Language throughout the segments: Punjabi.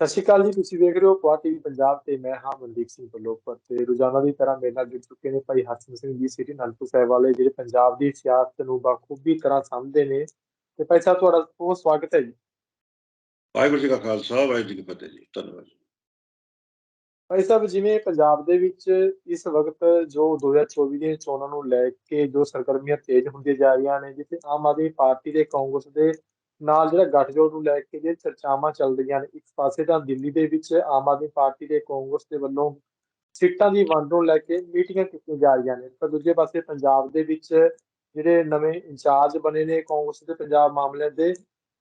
ਸਤਿ ਸ਼੍ਰੀ ਅਕਾਲ ਜੀ ਤੁਸੀਂ ਵੇਖ ਰਹੇ ਹੋ ਪੁਆ ਟੀਵੀ ਪੰਜਾਬ ਤੇ ਮੈਂ ਹਾਂ ਮਨਦੀਪ ਸਿੰਘ ਬਲੋਪਰ ਤੇ ਰੋਜ਼ਾਨਾ ਦੀ ਤਰ੍ਹਾਂ ਮੇਰੇ ਨਾਲ ਜੁੜ ਚੁੱਕੇ ਨੇ ਭਾਈ ਹਰਸਨ ਸਿੰਘ ਜੀ ਸਿਟੀ ਅਨੰਦਪੁਰ ਸਾਹਿਬ ਵਾਲੇ ਜਿਹੜੇ ਪੰਜਾਬ ਦੀ ਸਿਆਸਤ ਨੂੰ ਬਾਖੂਬੀ ਤਰ੍ਹਾਂ ਸਮਝਦੇ ਨੇ ਤੇ ਭਾਈ ਸਾਹਿਬ ਤੁਹਾਡਾ ਬਹੁਤ ਸਵਾਗਤ ਹੈ ਜੀ ਵਾਹਿਗੁਰੂ ਜੀ ਕਾ ਖਾਲਸਾ ਵਾਹਿਗੁਰੂ ਜੀ ਕੀ ਫਤਿਹ ਜੀ ਧੰਨਵਾਦ ਜੀ। ਭਾਈ ਸਾਹਿਬ ਜਿਵੇਂ ਪੰਜਾਬ ਦੇ ਵਿੱਚ ਇਸ ਵਕਤ ਜੋ 2024 ਦੀਆਂ ਚੋਣਾਂ ਨੂੰ ਲੈ ਕੇ ਜੋ ਸਰਗਰਮੀਆਂ ਤੇਜ਼ ਹੁੰਦੀਆਂ ਜਾ ਰਹੀਆਂ ਨੇ ਜਿੱਥੇ ਆਮ ਆਦਮੀ ਪਾਰਟੀ ਤੇ ਕਾਂਗਰਸ ਦੇ ਨਾਲ ਜਿਹੜਾ ਗੱਠਜੋੜ ਨੂੰ ਲੈ ਕੇ ਜੇ ਚਰਚਾਵਾਂ ਚੱਲ ਰਹੀਆਂ ਨੇ, ਇੱਕ ਪਾਸੇ ਤਾਂ ਦਿੱਲੀ ਦੇ ਵਿੱਚ ਆਮ ਆਦਮੀ ਪਾਰਟੀ ਦੇ ਕਾਂਗਰਸ ਦੇ ਵੱਲੋਂ ਸੀਟਾਂ ਦੀ ਵੰਡ ਨੂੰ ਲੈ ਕੇ ਮੀਟਿੰਗਾਂ ਕੀਤੀਆਂ ਜਾ ਰਹੀਆਂ ਨੇ। ਪਰ ਦੂਜੇ ਪਾਸੇ ਪੰਜਾਬ ਦੇ ਵਿੱਚ ਜਿਹੜੇ ਨਵੇਂ ਇੰਚਾਰਜ ਬਣੇ ਨੇ ਕਾਂਗਰਸ ਦੇ ਪੰਜਾਬ ਮਾਮਲਿਆਂ ਦੇ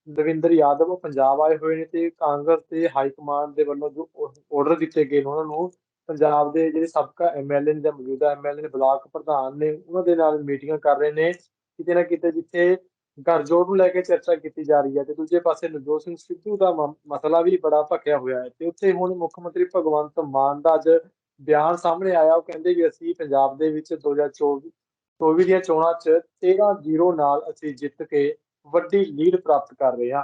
ਦਵਿੰਦਰ ਯਾਦਵ ਉਹ ਪੰਜਾਬ ਆਏ ਹੋਏ ਨੇ ਤੇ ਕਾਂਗਰਸ ਦੇ ਹਾਈ ਕਮਾਂਡ ਦੇ ਵੱਲੋਂ ਜੋ ਆਰਡਰ ਦਿੱਤੇ ਗਏ ਨੇ, ਉਹਨਾਂ ਨੂੰ ਪੰਜਾਬ ਦੇ ਜਿਹੜੇ ਸਾਬਕਾ ਐਮਐਲਏ ਨੇ ਜਾਂ ਮੌਜੂਦਾ ਐਮਐਲਏ ਨੇ ਬਲਾਕ ਪ੍ਰਧਾਨ ਨੇ, ਉਹਨਾਂ ਦੇ ਨਾਲ ਮੀਟਿੰਗਾਂ ਕਰ ਰਹੇ ਨੇ। ਕਿਤੇ ਨਾ ਕਿਤੇ ਜਿੱਥੇ ਗਠਜੋੜ ਨੂੰ ਲੈ ਕੇ ਚਰਚਾ ਕੀਤੀ ਜਾ ਰਹੀ ਹੈ ਤੇ ਦੂਜੇ ਪਾਸੇ ਨਵਜੋਤ ਸਿੰਘ ਸਿੱਧੂ ਦਾ ਮਸਲਾ ਵੀ ਬੜਾ ਭਖਿਆ ਹੋਇਆ ਹੈ ਤੇ ਉੱਥੇ ਹੁਣ ਮੁੱਖ ਮੰਤਰੀ ਭਗਵੰਤ ਮਾਨ ਦਾ ਅੱਜ ਬਿਆਨ ਸਾਹਮਣੇ ਆਇਆ, ਉਹ ਕਹਿੰਦੇ ਵੀ ਅਸੀਂ ਪੰਜਾਬ ਦੇ ਵਿੱਚ 2024 24 ਦੀਆਂ ਚੋਣਾਂ 'ਚ 13-0 ਨਾਲ ਅਸੀਂ ਜਿੱਤ ਕੇ ਵੱਡੀ ਲੀਡ ਪ੍ਰਾਪਤ ਕਰ ਰਹੇ ਹਾਂ।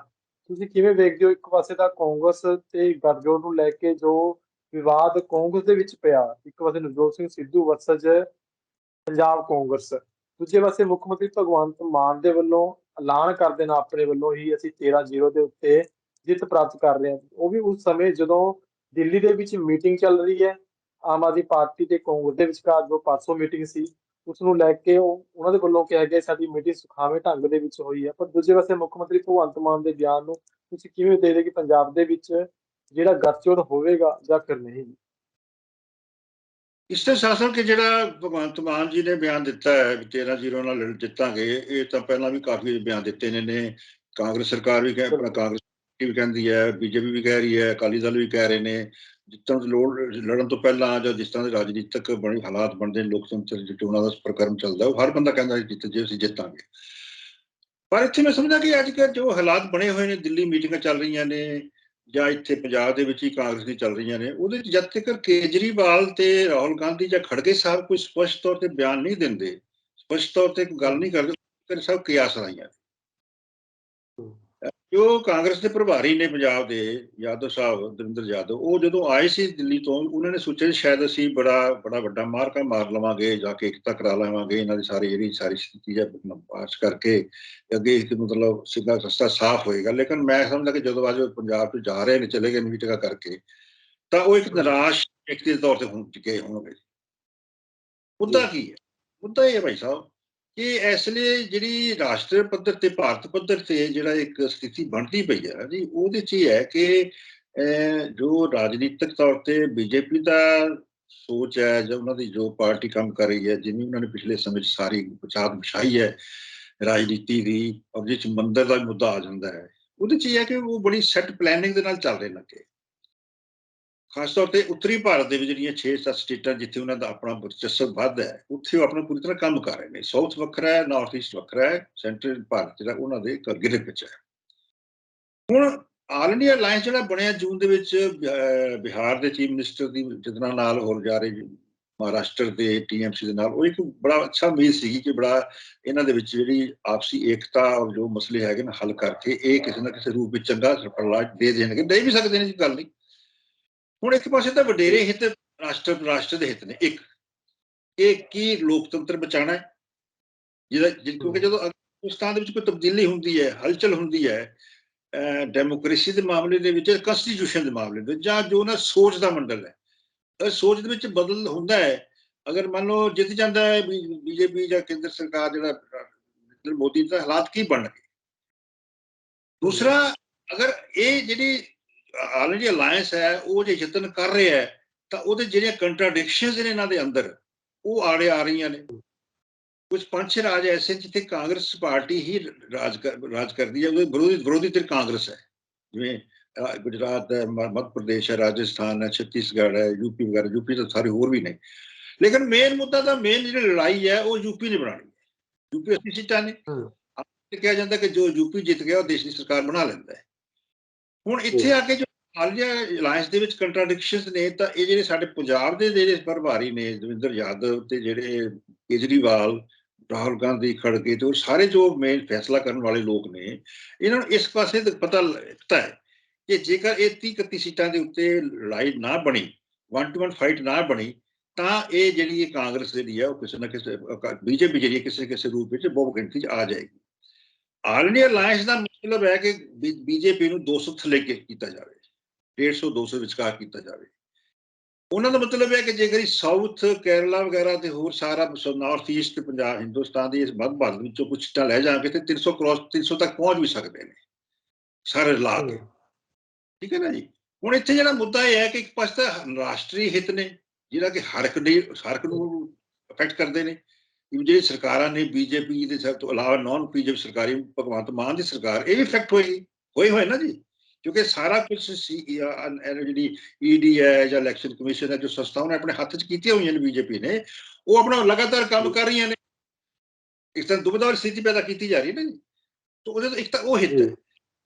ਤੁਸੀਂ ਕਿਵੇਂ ਵੇਖਦੇ ਹੋ ਇੱਕ ਪਾਸੇ ਤਾਂ ਕਾਂਗਰਸ ਤੇ ਗਠਜੋੜ ਨੂੰ ਲੈ ਕੇ ਜੋ ਵਿਵਾਦ ਕਾਂਗਰਸ ਦੇ ਵਿੱਚ ਪਿਆ, ਇੱਕ ਪਾਸੇ ਨਵਜੋਤ ਸਿੰਘ ਸਿੱਧੂ ਵਰਸਜ ਪੰਜਾਬ ਕਾਂਗਰਸ, ਦੂਜੇ ਪਾਸੇ ਮੁੱਖ ਮੰਤਰੀ ਭਗਵੰਤ ਮਾਨ ਦੇ ਵੱਲੋਂ ਐਲਾਨ ਕਰ ਦੇਣਾ ਆਪਣੇ ਵੱਲੋਂ ਹੀ ਅਸੀਂ 13-0 ਦੇ ਉੱਤੇ ਜਿੱਤ ਪ੍ਰਾਪਤ ਕਰ ਰਹੇ ਹਾਂ। ਉਹ ਵੀ ਉਸ ਸਮੇਂ ਜਦੋਂ ਦਿੱਲੀ ਦੇ ਵਿੱਚ ਮੀਟਿੰਗ ਚੱਲ ਰਹੀ ਹੈ, ਆਮ ਆਦਮੀ ਪਾਰਟੀ ਤੇ ਕਾਂਗਰਸ ਦੇ ਵਿਚਕਾਰ ਜੋ ਪਰਸੋਂ ਮੀਟਿੰਗ ਸੀ, ਉਸ ਨੂੰ ਲੈ ਕੇ ਉਹ, ਉਹਨਾਂ ਦੇ ਵੱਲੋਂ ਕਿਹਾ ਗਿਆ ਸਾਡੀ ਮੀਟਿੰਗ ਸੁਖਾਵੇਂ ਢੰਗ ਦੇ ਵਿੱਚ ਹੋਈ ਹੈ। ਪਰ ਦੂਜੇ ਪਾਸੇ ਮੁੱਖ ਮੰਤਰੀ ਭਗਵੰਤ ਮਾਨ ਦੇ ਬਿਆਨ ਨੂੰ ਤੁਸੀਂ ਕਿਵੇਂ ਦੇਖਦੇ ਕਿ ਪੰਜਾਬ ਦੇ ਵਿੱਚ ਜਿਹੜਾ ਗੱਠਜੋੜ ਹੋਵੇਗਾ ਜਾਂ ਫਿਰ ਨਹੀਂ? ਇਸ ਤੇ ਸ਼ਾਸਨ ਕਿ ਜਿਹੜਾ ਭਗਵੰਤ ਮਾਨ ਜੀ ਨੇ ਬਿਆਨ ਦਿੱਤਾ ਹੈ ਵੀ 13 ਜ਼ੀਰੋ ਨਾਲ ਲੜ ਜਿੱਤਾਂਗੇ, ਇਹ ਤਾਂ ਪਹਿਲਾਂ ਵੀ ਕਾਫੀ ਬਿਆਨ ਦਿੱਤੇ ਨੇ ਨੇ ਕਾਂਗਰਸ ਸਰਕਾਰ ਵੀ ਕਹਿ, ਆਪਣਾ ਕਾਂਗਰਸ ਵੀ ਕਹਿੰਦੀ ਹੈ, ਬੀਜੇਪੀ ਵੀ ਕਹਿ ਰਹੀ ਹੈ, ਅਕਾਲੀ ਦਲ ਵੀ ਕਹਿ ਰਹੇ ਨੇ ਜਿੱਤਣ ਦੀ ਲੋੜ, ਲੜਨ ਤੋਂ ਪਹਿਲਾਂ ਜਾਂ ਜਿਸ ਤਰ੍ਹਾਂ ਦੇ ਰਾਜਨੀਤਿਕ ਬਣੇ ਹਾਲਾਤ ਬਣਦੇ ਨੇ, ਲੋਕਤੰਤਰ ਦੀ ਚੋਣਾਂ ਦਾ ਪ੍ਰਕਰਮ ਚੱਲਦਾ, ਉਹ ਹਰ ਬੰਦਾ ਕਹਿੰਦਾ ਜਿੱਤ ਜੇ ਅਸੀਂ ਜਿੱਤਾਂਗੇ। ਪਰ ਇੱਥੇ ਮੈਂ ਸਮਝਦਾ ਕਿ ਅੱਜ ਕੱਲ੍ਹ ਜੋ ਹਾਲਾਤ ਬਣੇ ਹੋਏ ਨੇ, ਦਿੱਲੀ ਮੀਟਿੰਗਾਂ ਚੱਲ ਰਹੀਆਂ ਨੇ ਜਾਂ ਇੱਥੇ ਪੰਜਾਬ ਦੇ ਵਿੱਚ ਹੀ ਕਾਂਗਰਸ ਦੀ ਚੱਲ ਰਹੀਆਂ ਨੇ, ਉਹਦੇ 'ਚ ਜਦ ਤੱਕ ਕੇਜਰੀਵਾਲ ਤੇ ਰਾਹੁਲ ਗਾਂਧੀ ਜਾਂ ਖੜਗੇ ਸਾਹਿਬ ਕੋਈ ਸਪਸ਼ਟ ਤੌਰ ਤੇ ਬਿਆਨ ਨਹੀਂ ਦਿੰਦੇ, ਸਪਸ਼ਟ ਤੌਰ ਤੇ ਕੋਈ ਗੱਲ ਨਹੀਂ ਕਰਦੇ ਫਿਰ ਸਭ ਕਿਆਸ ਲਾਈਆਂ ਰਾਈਆਂ ਜੋ ਕਾਂਗਰਸ ਦੇ ਪ੍ਰਭਾਰੀ ਨੇ ਪੰਜਾਬ ਦੇ ਯਾਦਵ ਸਾਹਿਬ ਦਰਿੰਦਰ ਯਾਦਵ ਉਹ ਜਦੋਂ ਆਏ ਸੀ ਦਿੱਲੀ ਤੋਂ ਉਹਨਾਂ ਨੇ ਸੋਚਿਆ ਸ਼ਾਇਦ ਅਸੀਂ ਬੜਾ ਬੜਾ ਵੱਡਾ ਮਾਰਕਾ ਮਾਰ ਲਵਾਂਗੇ ਜਾ ਕੇ ਇਕਤਾ ਕਰਾ ਲਵਾਂਗੇ ਇਹਨਾਂ ਦੀ ਸਾਰੀ ਜਿਹੜੀ ਸਾਰੀ ਸਥਿਤੀ ਹੈ ਪਾਸ ਕਰਕੇ ਅੱਗੇ ਇੱਕ ਮਤਲਬ ਸਿੱਧਾ ਰਸਤਾ ਸਾਫ਼ ਹੋਏਗਾ। ਲੇਕਿਨ ਮੈਂ ਸਮਝਦਾ ਕਿ ਜਦੋਂ ਅੱਜ ਉਹ ਪੰਜਾਬ ਤੋਂ ਜਾ ਰਹੇ ਨੇ ਚਲੇ ਗਏ ਮੀਟਿੰਗਾਂ ਕਰਕੇ ਤਾਂ ਉਹ ਇੱਕ ਨਿਰਾਸ਼ ਵਿਅਕਤੀ ਦੇ ਤੌਰ ਤੇ ਹੁਣ ਚੁੱਕੇ ਹੋਣਗੇ। ਮੁੱਦਾ ਕੀ ਹੈ? ਮੁੱਦਾ ਇਹ ਹੈ ਭਾਈ ਸਾਹਿਬ ਕਿ ਇਸ ਲਈ ਜਿਹੜੀ ਰਾਸ਼ਟਰੀ ਪੱਧਰ ਤੇ, ਭਾਰਤ ਪੱਧਰ ਤੇ ਜਿਹੜਾ ਇੱਕ ਸਥਿਤੀ ਬਣਦੀ ਪਈ ਹੈ ਜੀ, ਉਹਦੇ ਚ ਇਹ ਹੈ ਕਿ ਜੋ ਰਾਜਨੀਤਿਕ ਤੌਰ ਤੇ ਬੀਜੇਪੀ ਦਾ ਸੋਚ ਹੈ ਜਾਂ ਉਹਨਾਂ ਦੀ ਜੋ ਪਾਰਟੀ ਕੰਮ ਕਰ ਰਹੀ ਹੈ ਜਿਵੇਂ ਉਹਨਾਂ ਨੇ ਪਿਛਲੇ ਸਮੇਂ 'ਚ ਸਾਰੀ ਬਚਾਤ ਵਿਛਾਈ ਹੈ ਰਾਜਨੀਤੀ ਦੀ ਔਰ ਜਿਸ 'ਚ ਮੰਦਰ ਦਾ ਮੁੱਦਾ ਆ ਜਾਂਦਾ ਹੈ, ਉਹਦੇ 'ਚ ਇਹ ਹੈ ਕਿ ਉਹ ਬੜੀ ਸੈੱਟ ਪਲੈਨਿੰਗ ਦੇ ਨਾਲ ਚੱਲ ਰਹੇ ਲੱਗੇ ਖਾਸ ਤੌਰ ਤੇ ਉੱਤਰੀ ਭਾਰਤ ਦੇ ਵਿੱਚ ਜਿਹੜੀਆਂ 6-7 ਸਟੇਟਾਂ ਜਿੱਥੇ ਉਹਨਾਂ ਦਾ ਆਪਣਾ ਵਰਚਸਵ ਵੱਧ ਹੈ, ਉੱਥੇ ਉਹ ਆਪਣਾ ਪੂਰੀ ਤਰ੍ਹਾਂ ਕੰਮ ਕਰ ਰਹੇ ਨੇ। ਸਾਊਥ ਵੱਖਰਾ ਹੈ ਨਾਰਥ ਈਸਟ ਵੱਖਰਾ ਹੈ ਸੈਂਟਰਲ ਭਾਰਤ ਜਿਹੜਾ ਉਹਨਾਂ ਦੇ ਇੱਕ ਗਿਰੇ ਵਿੱਚ ਹੈ। ਹੁਣ ਆਲ ਇੰਡੀਆ ਅਲਾਈਅੰਸ ਜਿਹੜਾ ਬਣਿਆ ਜੂਨ ਦੇ ਵਿੱਚ ਬਿਹਾਰ ਦੇ ਚੀਫ ਮਿਨਿਸਟਰ ਦੀ ਜਿਤਨਾ ਨਾਲ ਹੋਰ ਜਾ ਰਹੇ ਮਹਾਰਾਸ਼ਟਰ ਦੇ ਟੀਐਮਸੀ ਦੇ ਨਾਲ, ਉਹ ਇੱਕ ਬੜਾ ਅੱਛਾ ਉਮੀਦ ਸੀਗੀ ਕਿ ਬੜਾ ਇਹਨਾਂ ਦੇ ਵਿੱਚ ਜਿਹੜੀ ਆਪਸੀ ਏਕਤਾ ਔਰ ਜੋ ਮਸਲੇ ਹੈਗੇ ਨੇ ਹੱਲ ਕਰਕੇ ਇਹ ਕਿਸੇ ਨਾ ਕਿਸੇ ਰੂਪ ਵਿੱਚ ਚੰਗਾ ਸਰਪਲਾ ਦੇ ਦੇਣਗੇ। ਦੇ ਵੀ ਸਕਦੇ ਨੇ ਜੀ, ਗੱਲ ਨਹੀਂ। ਹੁਣ ਇੱਕ ਪਾਸੇ ਤਾਂ ਵਡੇਰੇ ਹਿੱਤ ਰਾਸ਼ਟਰ ਰਾਸ਼ਟਰ ਦੇ ਹਿੱਤ ਨੇ ਇੱਕ। ਇਹ ਕੀ ਲੋਕਤੰਤਰ ਬਚਾਣਾ ਹੈ? ਜਿਹਦਾ ਕਿਉਂਕਿ ਜਦੋਂ ਹਿੰਦੁਸਤਾਨ ਦੇ ਵਿੱਚ ਕੋਈ ਤਬਦੀਲੀ ਹੁੰਦੀ ਹੈ ਹਲਚਲ ਹੁੰਦੀ ਹੈ ਡੈਮੋਕ੍ਰੇਸੀ ਦੇ ਮਾਮਲੇ ਦੇ ਵਿੱਚ ਕਨਸਟੀਟਿਊਸ਼ਨ ਦੇ ਮਾਮਲੇ ਦੇ ਵਿੱਚ, ਜਾਂ ਜੋ ਨਾ ਸੋਚ ਦਾ ਮੰਡਲ ਹੈ ਇਹ ਸੋਚ ਦੇ ਵਿੱਚ ਬਦਲ ਹੁੰਦਾ ਹੈ। ਅਗਰ ਮੰਨ ਲਓ ਜਿੱਤ ਜਾਂਦਾ ਹੈ ਬੀਜੇਪੀ ਜਾਂ ਕੇਂਦਰ ਸਰਕਾਰ ਜਿਹੜਾ ਨਰਿੰਦਰ ਮੋਦੀ ਦਾ ਹਾਲਾਤ ਕੀ ਬਣਨਗੇ? ਦੂਸਰਾ ਅਗਰ ਇਹ ਜਿਹੜੀ ਆਲ ਇੰਡੀਆ ਅਲਾਈਅੰਸ ਹੈ ਉਹ ਜੇ ਯਤਨ ਕਰ ਰਿਹਾ ਹੈ ਤਾਂ ਉਹਦੇ ਜਿਹੜੀਆਂ ਕੰਟਰਾਡਿਕਸ਼ਨਸ ਨੇ ਇਹਨਾਂ ਦੇ ਅੰਦਰ ਉਹ ਆੜੇ ਆ ਰਹੀਆਂ ਨੇ। ਕੁਝ ਪੰਜ ਛੇ ਰਾਜ ਐਸੇ ਜਿੱਥੇ ਕਾਂਗਰਸ ਪਾਰਟੀ ਹੀ ਰਾਜ ਰਾਜ ਕਰਦੀ ਹੈ ਉਹਦੇ ਵਿਰੋਧੀ ਵਿਰੋਧੀ ਧਿਰ ਕਾਂਗਰਸ ਹੈ। ਜਿਵੇਂ ਗੁਜਰਾਤ ਹੈ ਮੱਧ ਪ੍ਰਦੇਸ਼ ਹੈ ਰਾਜਸਥਾਨ ਹੈ ਛੱਤੀਸਗੜ੍ਹ ਹੈ ਯੂਪੀ ਵਗੈਰਾ ਯੂਪੀ ਤਾਂ ਸਾਰੇ ਹੋਰ ਵੀ ਨੇ। ਲੇਕਿਨ ਮੇਨ ਮੁੱਦਾ ਤਾਂ ਮੇਨ ਜਿਹੜੀ ਲੜਾਈ ਹੈ ਉਹ ਯੂਪੀ ਨੇ ਬਣਾਣੀ ਹੈ। ਯੂਪੀ ਅਸੀਂ ਸੀਟਾਂ ਨੇ ਕਿਹਾ ਜਾਂਦਾ ਕਿ ਜੋ ਯੂਪੀ ਜਿੱਤ ਗਿਆ ਉਹ ਦੇਸ਼ ਦੀ ਸਰਕਾਰ ਬਣਾ ਲੈਂਦਾ ਹੈ। ਹੁਣ ਇੱਥੇ ਆ ਕੇ ਜੋ ਹਾਲੀਆ ਅਲਾਈਅੰਸ ਦੇ ਵਿੱਚ ਕੰਟਰਾਡਿਕਸ਼ਨਸ ਨੇ ਤਾਂ ਇਹ ਜਿਹੜੇ ਸਾਡੇ ਪੰਜਾਬ ਦੇ ਜਿਹੜੇ ਪ੍ਰਭਾਰੀ ਨੇ ਦਵਿੰਦਰ ਯਾਦਵ ਤੇ ਜਿਹੜੇ ਕੇਜਰੀਵਾਲ ਰਾਹੁਲ ਗਾਂਧੀ ਖੜਗੇ ਤੇ ਉਹ ਸਾਰੇ ਜੋ ਮੇਨ ਫੈਸਲਾ ਕਰਨ ਵਾਲੇ ਲੋਕ ਨੇ ਇਹਨਾਂ ਨੂੰ ਇਸ ਪਾਸੇ ਤਾਂ ਪਤਾ ਲ- ਪਤਾ ਹੈ ਕਿ ਜੇਕਰ ਇਹ 30 31 ਸੀਟਾਂ ਦੇ ਉੱਤੇ ਲੜਾਈ ਨਾ ਬਣੀ ਵਨ ਟੂ ਵਨ ਫਾਈਟ ਨਾ ਬਣੀ ਤਾਂ ਇਹ ਜਿਹੜੀ ਇਹ ਕਾਂਗਰਸ ਜਿਹੜੀ ਹੈ ਉਹ ਕਿਸੇ ਨਾ ਕਿਸੇ ਬੀਜੇਪੀ ਜਿਹੜੀ ਕਿਸੇ ਕਿਸੇ ਰੂਪ ਵਿੱਚ ਬਹੁਤ ਗਿਣਤੀ 'ਚ ਆ ਜਾਏਗੀ। ਆਲ ਇੰਡੀਆ ਅਲਾਈਅੰਸ ਦਾ ਮਤਲਬ ਹੈ ਕਿ ਬੀਜੇਪੀ ਨੂੰ 200 ਥੱਲੇ ਕੇ ਕੀਤਾ ਜਾਵੇ 150 200 ਵਿਚਕਾਰ ਕੀਤਾ ਜਾਵੇ। ਉਹਨਾਂ ਦਾ ਮਤਲਬ ਹੈ ਕਿ ਜੇਕਰ ਇਹ ਸਾਊਥ ਕੇਰਲਾ ਵਗੈਰਾ ਤੇ ਹੋਰ ਸਾਰਾ ਨਾਰਥ ਈਸਟ ਪੰਜਾਬ ਹਿੰਦੁਸਤਾਨ ਦੀ ਇਸ ਮੱਧ ਭਾਰਤ ਵਿੱਚੋਂ ਕੁਝ ਸੀਟਾਂ ਲੈ ਜਾਣਗੇ ਤੇ 300 ਕ੍ਰੋਸ 300 ਤੱਕ ਪਹੁੰਚ ਵੀ ਸਕਦੇ ਨੇ ਸਾਰੇ ਲਾ ਕੇ। ਠੀਕ ਹੈ ਨਾ ਜੀ? ਹੁਣ ਇੱਥੇ ਜਿਹੜਾ ਮੁੱਦਾ ਇਹ ਹੈ ਕਿ ਇੱਕ ਪਾਸੇ ਤਾਂ ਰਾਸ਼ਟਰੀ ਹਿੱਤ ਨੇ ਜਿਹੜਾ ਕਿ ਹਰ ਇੱਕ ਦੇ ਹਰ ਇੱਕ ਨੂੰ ਅਫੈਕਟ ਕਰਦੇ ਨੇ। ਕਿ ਜਿਹੜੀ ਸਰਕਾਰਾਂ ਨੇ ਬੀਜੇਪੀ ਦੇ ਸਭ ਤੋਂ ਇਲਾਵਾ ਨਾਨ ਬੀਜੇਪੀ ਸਰਕਾਰੀ ਭਗਵੰਤ ਮਾਨ ਦੀ ਸਰਕਾਰ ਇਹ ਵੀ ਇਫੈਕਟ ਹੋਏਗੀ ਹੋਏ ਹੋਏ ਨਾ ਜੀ? ਕਿਉਂਕਿ ਸਾਰਾ ਕੁਝ ਜਿਹੜੀ ਈਡੀ ਹੈ ਜਾਂ ਇਲੈਕਸ਼ਨ ਕਮਿਸ਼ਨ ਹੈ ਜੋ ਸੰਸਥਾਵਾਂ ਨੇ ਆਪਣੇ ਹੱਥ 'ਚ ਕੀਤੀਆਂ ਹੋਈਆਂ ਨੇ ਬੀਜੇਪੀ ਨੇ ਉਹ ਆਪਣਾ ਲਗਾਤਾਰ ਕੰਮ ਕਰ ਰਹੀਆਂ ਨੇ। ਇਸ ਤਰ੍ਹਾਂ ਦੁਬਿਧਾ ਵਾਲੀ ਸਥਿਤੀ ਪੈਦਾ ਕੀਤੀ ਜਾ ਰਹੀ ਹੈ ਨਾ ਜੀ। ਤਾਂ ਉਹਦੇ ਤੋਂ ਇੱਕ ਤਾਂ ਉਹ ਹਿੱਤ ਹੈ।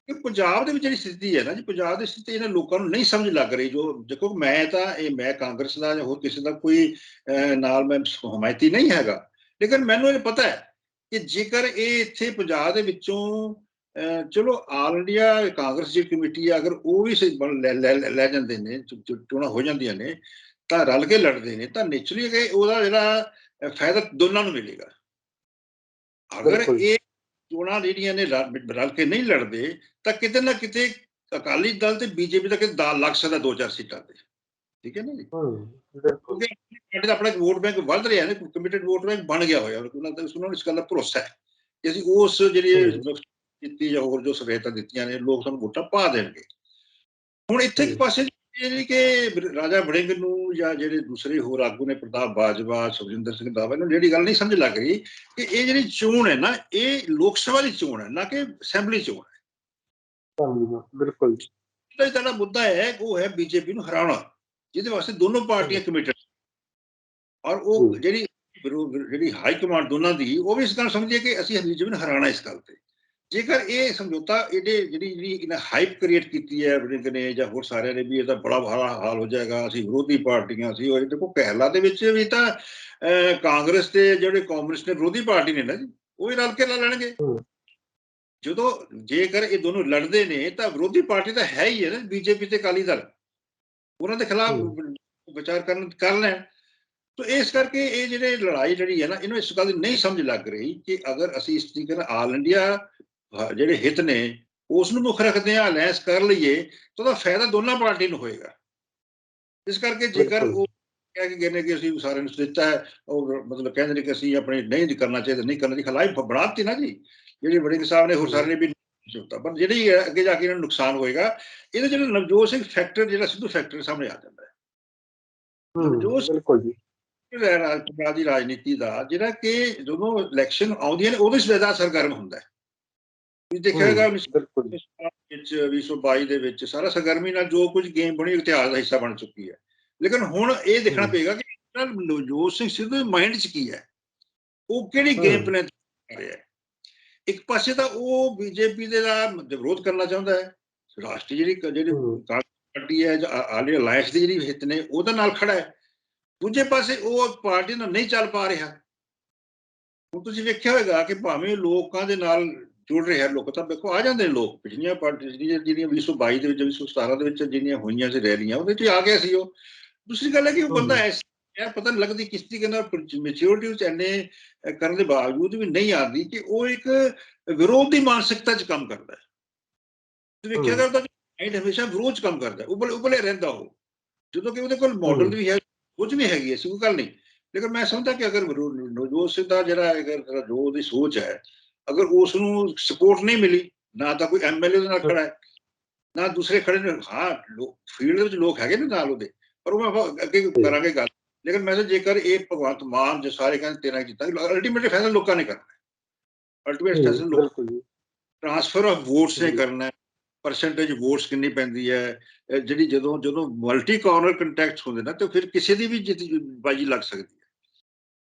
ਕਿ ਪੰਜਾਬ ਦੇ ਵਿੱਚ ਜਿਹੜੀ ਸਥਿਤੀ ਹੈ ਨਾ ਜੀ ਪੰਜਾਬ ਦੀ ਸਥਿਤੀ ਇਹਨਾਂ ਲੋਕਾਂ ਨੂੰ ਨਹੀਂ ਸਮਝ ਲੱਗ ਰਹੀ ਜੋ ਦੇਖੋ ਮੈਂ ਤਾਂ ਇਹ ਮੈਂ ਕਾਂਗਰਸ ਦਾ ਜਾਂ ਹੋਰ ਕਿਸੇ ਦਾ ਕੋਈ ਨਾਲ ਮੈਂ ਹਮਾਇਤੀ ਨਹੀਂ ਹੈਗਾ। ਲੇਕਿਨ ਮੈਨੂੰ ਇਹ ਪਤਾ ਹੈ ਕਿ ਜੇਕਰ ਇਹ ਇੱਥੇ ਪੰਜਾਬ ਦੇ ਵਿੱਚੋਂ ਚਲੋ ਆਲ ਇੰਡੀਆ ਕਾਂਗਰਸ ਦੀ ਕਮੇਟੀ ਅਗਰ ਉਹ ਵੀ ਲੈ ਜਾਂਦੇ ਨੇ ਚੋਣਾਂ ਹੋ ਜਾਂਦੀਆਂ ਨੇ ਤਾਂ ਰਲ ਕੇ ਲੜਦੇ ਨੇ ਤਾਂ ਨੇਚਰਲੀ ਕਿ ਉਹਦਾ ਜਿਹੜਾ ਫਾਇਦਾ ਦੋਨਾਂ ਨੂੰ ਮਿਲੇਗਾ। ਅਗਰ ਇਹ ਚੋਣਾਂ ਜਿਹੜੀਆਂ ਨੇ ਰਲ ਕੇ ਨਹੀਂ ਲੜਦੇ ਤਾਂ ਕਿਤੇ ਨਾ ਕਿਤੇ ਅਕਾਲੀ ਦਲ ਤੇ ਬੀਜੇਪੀ ਦਾ ਕਿਤੇ ਦਾਲ ਲੱਗ ਸਕਦਾ ਦੋ ਚਾਰ ਸੀਟਾਂ ਤੇ। ਠੀਕ ਹੈ ਨਾ ਜੀ? ਕਿਉਂਕਿ ਸਾਡੇ ਦਾ ਆਪਣਾ ਵੋਟ ਬੈਂਕ ਵੱਧ ਰਿਹਾ ਨੇ ਕਮਿਟਡ ਵੋਟ ਬੈਂਕ ਬਣ ਗਿਆ ਹੋਇਆ। ਉਹਨਾਂ ਦਾ ਉਹਨਾਂ ਨੂੰ ਇਸ ਗੱਲ ਦਾ ਭਰੋਸਾ ਹੈ ਕਿ ਅਸੀਂ ਉਸ ਜਿਹੜੀ ਕੀਤੀ ਜਾਂ ਹੋਰ ਜੋ ਸਹੂਲਤਾਂ ਦਿੱਤੀਆਂ ਨੇ ਲੋਕ ਸਾਨੂੰ ਵੋਟਾਂ ਪਾ ਦੇਣਗੇ। ਹੁਣ ਇੱਥੇ ਇੱਕ ਪਾਸੇ ਜਿਹੜੀ ਕਿ ਰਾਜਾ ਵੜਿੰਗ ਨੂੰ ਜਾਂ ਜਿਹੜੇ ਦੂਸਰੇ ਹੋਰ ਆਗੂ ਨੇ ਪ੍ਰਤਾਪ ਬਾਜਵਾ ਸੁਖਜਿੰਦਰ ਸਿੰਘ ਦਾਵਾ ਨੂੰ ਜਿਹੜੀ ਗੱਲ ਨਹੀਂ ਸਮਝ ਲੱਗ ਰਹੀ ਕਿ ਇਹ ਜਿਹੜੀ ਚੋਣ ਹੈ ਨਾ ਇਹ ਲੋਕ ਸਭਾ ਦੀ ਚੋਣ ਹੈ ਨਾ ਕਿ ਅਸੈਂਬਲੀ ਚੋਣ ਹੈ। ਬਿਲਕੁਲ। ਜਿਹੜਾ ਮੁੱਦਾ ਹੈ ਉਹ ਹੈ ਬੀਜੇਪੀ ਨੂੰ ਹਰਾਉਣਾ ਜਿਹਦੇ ਵਾਸਤੇ ਦੋਨੋਂ ਪਾਰਟੀਆਂ ਕਮਿਟਡ ਔਰ ਉਹ ਜਿਹੜੀ ਜਿਹੜੀ ਹਾਈ ਕਮਾਂਡ ਦੋਨਾਂ ਦੀ ਉਹ ਵੀ ਇਸ ਗੱਲ ਸਮਝੇ ਕਿ ਅਸੀਂ ਬੀਜੇਪੀ ਨੂੰ ਹਰਾਉਣਾ ਇਸ ਗੱਲ ਤੇ। ਜੇਕਰ ਇਹ ਸਮਝੌਤਾ ਇਹਦੇ ਜਿਹੜੀ ਜਿਹੜੀ ਇਹਨਾਂ ਹਾਈਪ ਕ੍ਰੀਏਟ ਕੀਤੀ ਹੈ ਬ੍ਰਿੰਕ ਨੇ ਜਾਂ ਹੋਰ ਸਾਰਿਆਂ ਨੇ ਵੀ ਇਹਦਾ ਬੜਾ ਭਾਰਾ ਹਾਲ ਹੋ ਜਾਏਗਾ ਅਸੀਂ ਵਿਰੋਧੀ ਪਾਰਟੀਆਂ ਸੀ ਉਹ ਦੇਖੋ ਕੇਰਲਾ ਦੇ ਵਿੱਚ ਵੀ ਤਾਂ ਕਾਂਗਰਸ ਤੇ ਜਿਹੜੇ ਕਾਂਗਰਸ ਨੇ ਵਿਰੋਧੀ ਪਾਰਟੀ ਨੇ ਨਾ ਜੀ ਉਹ ਵੀ ਰਲ ਕੇ ਲਾ ਲੈਣਗੇ। ਜਦੋਂ ਜੇਕਰ ਇਹ ਦੋਨੋਂ ਲੜਦੇ ਨੇ ਤਾਂ ਵਿਰੋਧੀ ਪਾਰਟੀ ਤਾਂ ਹੈ ਹੀ ਹੈ ਨਾ ਬੀਜੇਪੀ ਤੇ ਅਕਾਲੀ ਦਲ। ਉਹਨਾਂ ਦੇ ਖਿਲਾਫ ਵਿਚਾਰ ਕਰਨ ਕਰ ਲੈਣ। ਤੋ ਇਸ ਕਰਕੇ ਇਹ ਜਿਹੜੇ ਲੜਾਈ ਜਿਹੜੀ ਹੈ ਨਾ ਇਹਨੂੰ ਇਸ ਗੱਲ ਦੀ ਨਹੀਂ ਸਮਝ ਲੱਗ ਰਹੀ ਕਿ ਅਗਰ ਅਸੀਂ ਇਸ ਤਰੀਕੇ ਨਾਲ ਆਲ ਇੰਡੀਆ ਜਿਹੜੇ ਹਿੱਤ ਨੇ ਉਸ ਨੂੰ ਮੁੱਖ ਰੱਖਦੇ ਆ ਅਲਾਈਅੰਸ ਕਰ ਲਈਏ ਤਾਂ ਉਹਦਾ ਫਾਇਦਾ ਦੋਨਾਂ ਪਾਰਟੀ ਨੂੰ ਹੋਏਗਾ। ਇਸ ਕਰਕੇ ਜੇਕਰ ਉਹ ਕਹਿ ਕੇ ਗਏ ਨੇ ਕਿ ਅਸੀਂ ਸਾਰਿਆਂ ਨੂੰ ਦਿੱਤਾ ਹੈ ਉਹ ਮਤਲਬ ਕਹਿੰਦੇ ਨੇ ਕਿ ਅਸੀਂ ਆਪਣੇ ਨਹੀਂ ਕਰਨਾ ਚਾਹੀਦਾ ਨਹੀਂ ਕਰਨਾ ਦੀ ਖਲਾਈ ਬਣਾਤੀ ਨਾ ਜੀ। ਜਿਹੜੀ ਵੜਿੰਗ ਸਾਹਿਬ ਨੇ ਹੋਰ ਸਾਰੇ ਨੇ ਵੀ ਚੁੱਕਤਾ ਪਰ ਜਿਹੜੀ ਅੱਗੇ ਜਾ ਕੇ ਇਹਨਾਂ ਨੂੰ ਨੁਕਸਾਨ ਹੋਏਗਾ। ਇਹਦੇ ਜਿਹੜਾ ਨਵਜੋਤ ਸਿੰਘ ਫੈਕਟਰ ਜਿਹੜਾ ਸਿੱਧੂ ਫੈਕਟਰ ਸਾਹਮਣੇ ਆ ਜਾਂਦਾ ਹੈ। ਨਵਜੋਤ ਬਿਲਕੁਲ ਜੀ। ਪੰਜਾਬ ਦੀ ਰਾਜਨੀਤੀ ਦਾ ਜਿਹੜਾ ਕਿ ਜਦੋਂ ਇਲੈਕਸ਼ਨ ਆਉਂਦੀਆਂ ਨੇ ਉਹਦੇ ਸਵੇਦਾ ਸਰਗਰਮ ਹੁੰਦਾ ਹੈ। ਤੁਸੀਂ ਦੇਖਿਆਗਾ ਬਿਲਕੁਲ। ਵਿੱਚ 2022 ਦੇ ਵਿੱਚ ਸਾਰਾ ਸਰਗਰਮੀ ਨਾਲ ਜੋ ਕੁਝ ਗੇਮ ਬਣੀ ਇਤਿਹਾਸ ਦਾ ਹਿੱਸਾ ਬਣ ਚੁੱਕੀ ਹੈ। ਲੇਕਿਨ ਹੁਣ ਇਹ ਦੇਖਣਾ ਪਏਗਾ ਕਿ ਨਵਜੋਤ ਸਿੰਘ ਸਿੱਧੂ ਮਾਈਂਡ 'ਚ ਕੀ ਹੈ? ਉਹ ਕਿਹੜੀ ਗੇਮ ਪਲਾਨ ਕਰ ਰਿਹਾ ਹੈ? ਇੱਕ ਪਾਸੇ ਤਾਂ ਉਹ ਬੀਜੇਪੀ ਦੇ ਦਾ ਵਿਰੋਧ ਕਰਨਾ ਚਾਹੁੰਦਾ ਹੈ। ਰਾਸ਼ਟਰੀ ਜਿਹੜੀ ਜਿਹੜੀ ਪਾਰਟੀ ਹੈ ਆਲੀ ਅਲਾਈਅੰਸ ਦੀ ਜਿਹੜੀ ਹਿੱਤ ਨੇ ਉਹਦੇ ਨਾਲ ਖੜਾ ਹੈ। ਦੂਜੇ ਪਾਸੇ ਉਹ ਪਾਰਟੀ ਨਾਲ ਨਹੀਂ ਚੱਲ ਪਾ ਰਿਹਾ। ਹੁਣ ਤੁਸੀਂ ਵੇਖਿਆ ਹੋਵੇਗਾ ਕਿ ਭਾਵੇਂ ਲੋਕਾਂ ਦੇ ਨਾਲ ਜੁੜ ਰਿਹਾ ਲੋਕ ਤਾਂ ਦੇਖੋ ਆ ਜਾਂਦੇ ਨੇ ਲੋਕ ਪਿਛਲੀਆਂ ਪਾਰਟੀਆਂ ਜਿਹੜੀਆਂ 2022 ਦੇ ਵਿੱਚ 2017 ਦੇ ਵਿੱਚ ਜਿੰਨੀਆਂ ਹੋਈਆਂ ਸੀ ਰੈਲੀਆਂ ਉਹਦੇ 'ਚ ਆ ਗਿਆ ਸੀ ਉਹ। ਦੂਸਰੀ ਗੱਲ ਹੈ ਕਿ ਉਹ ਬੰਦਾ ਐਸਾ ਪਤਾ ਨਹੀਂ ਲੱਗਦੀ ਕਿਸ ਤਰੀਕੇ ਨਾਲ ਮੈਚਿਓਰਿਟੀ ਵਿੱਚ ਐਨੇ ਕਰਨ ਦੇ ਬਾਵਜੂਦ ਵੀ ਨਹੀਂ ਆਉਂਦੀ ਕਿ ਉਹ ਇੱਕ ਵਿਰੋਧ ਦੀ ਮਾਨਸਿਕਤਾ 'ਚ ਕੰਮ ਕਰਦਾ ਹੈ। ਤੁਸੀਂ ਵੇਖਿਆ ਕਰਦਾ ਮਾਈਂਡ ਹਮੇਸ਼ਾ ਵਿਰੋਧ 'ਚ ਕੰਮ ਕਰਦਾ ਉਬਲੇ ਉਬਲੇ ਰਹਿੰਦਾ ਉਹ। ਜਦੋਂ ਕਿ ਉਹਦੇ ਕੋਲ ਮਾਡਲ ਵੀ ਹੈ। ਕੁਝ ਵੀ ਹੈਗੀ ਐਸੀ ਕੋਈ ਗੱਲ ਨਹੀਂ। ਲੇਕਿਨ ਮੈਂ ਸਮਝਦਾ ਕਿ ਅਗਰ ਨਵਜੋਤ ਸਿੰਘ ਦਾ ਜਿਹੜਾ ਅਗਰ ਜੋ ਉਹਦੀ ਸੋਚ ਹੈ ਅਗਰ ਉਸ ਨੂੰ ਸਪੋਰਟ ਨਹੀਂ ਮਿਲੀ ਨਾ ਤਾਂ ਕੋਈ ਐਮਐਲਏ ਦੇ ਨਾਲ ਖੜਾ ਹੈ ਨਾ ਦੂਸਰੇ ਖੜੇ ਨੇ। ਹਾਂ ਫੀਲਡ ਵਿੱਚ ਲੋਕ ਹੈਗੇ ਨੇ ਨਾਲ ਉਹਦੇ ਪਰ ਉਹ ਮੈਂ ਅੱਗੇ ਕਰਾਂਗੇ ਗੱਲ। ਲੇਕਿਨ ਮੈਂ ਜੇਕਰ ਇਹ ਭਗਵੰਤ ਮਾਨ ਜੇ ਸਾਰੇ ਕਹਿੰਦੇ ਤੇਰਾ ਕੀਤਾ ਅਲਟੀਮੇਟਲੀ ਫੈਸਲਾ ਲੋਕਾਂ ਨੇ ਕਰਨਾ ਅਲਟੀਮੇਟ ਫੈਸਲਾ ਲੋਕ ਟ੍ਰਾਂਸਫਰ ਆਫ ਵੋਟਸ ਨੇ ਕਰਨਾ ਹੈ। ਪਰਸੈਂਟੇਜ ਵੋਟਸ ਕਿੰਨੀ ਪੈਂਦੀ ਹੈ ਜਿਹੜੀ ਜਦੋਂ ਜਦੋਂ ਮਲਟੀ ਕਾਰਨਰ ਕੰਟੈਕਟਸ ਹੁੰਦੇ ਨਾ ਤੇ ਫਿਰ ਕਿਸੇ ਦੀ ਵੀ ਜਿੱਤ ਬਾਜੀ ਲੱਗ ਸਕਦੀ ਹੈ।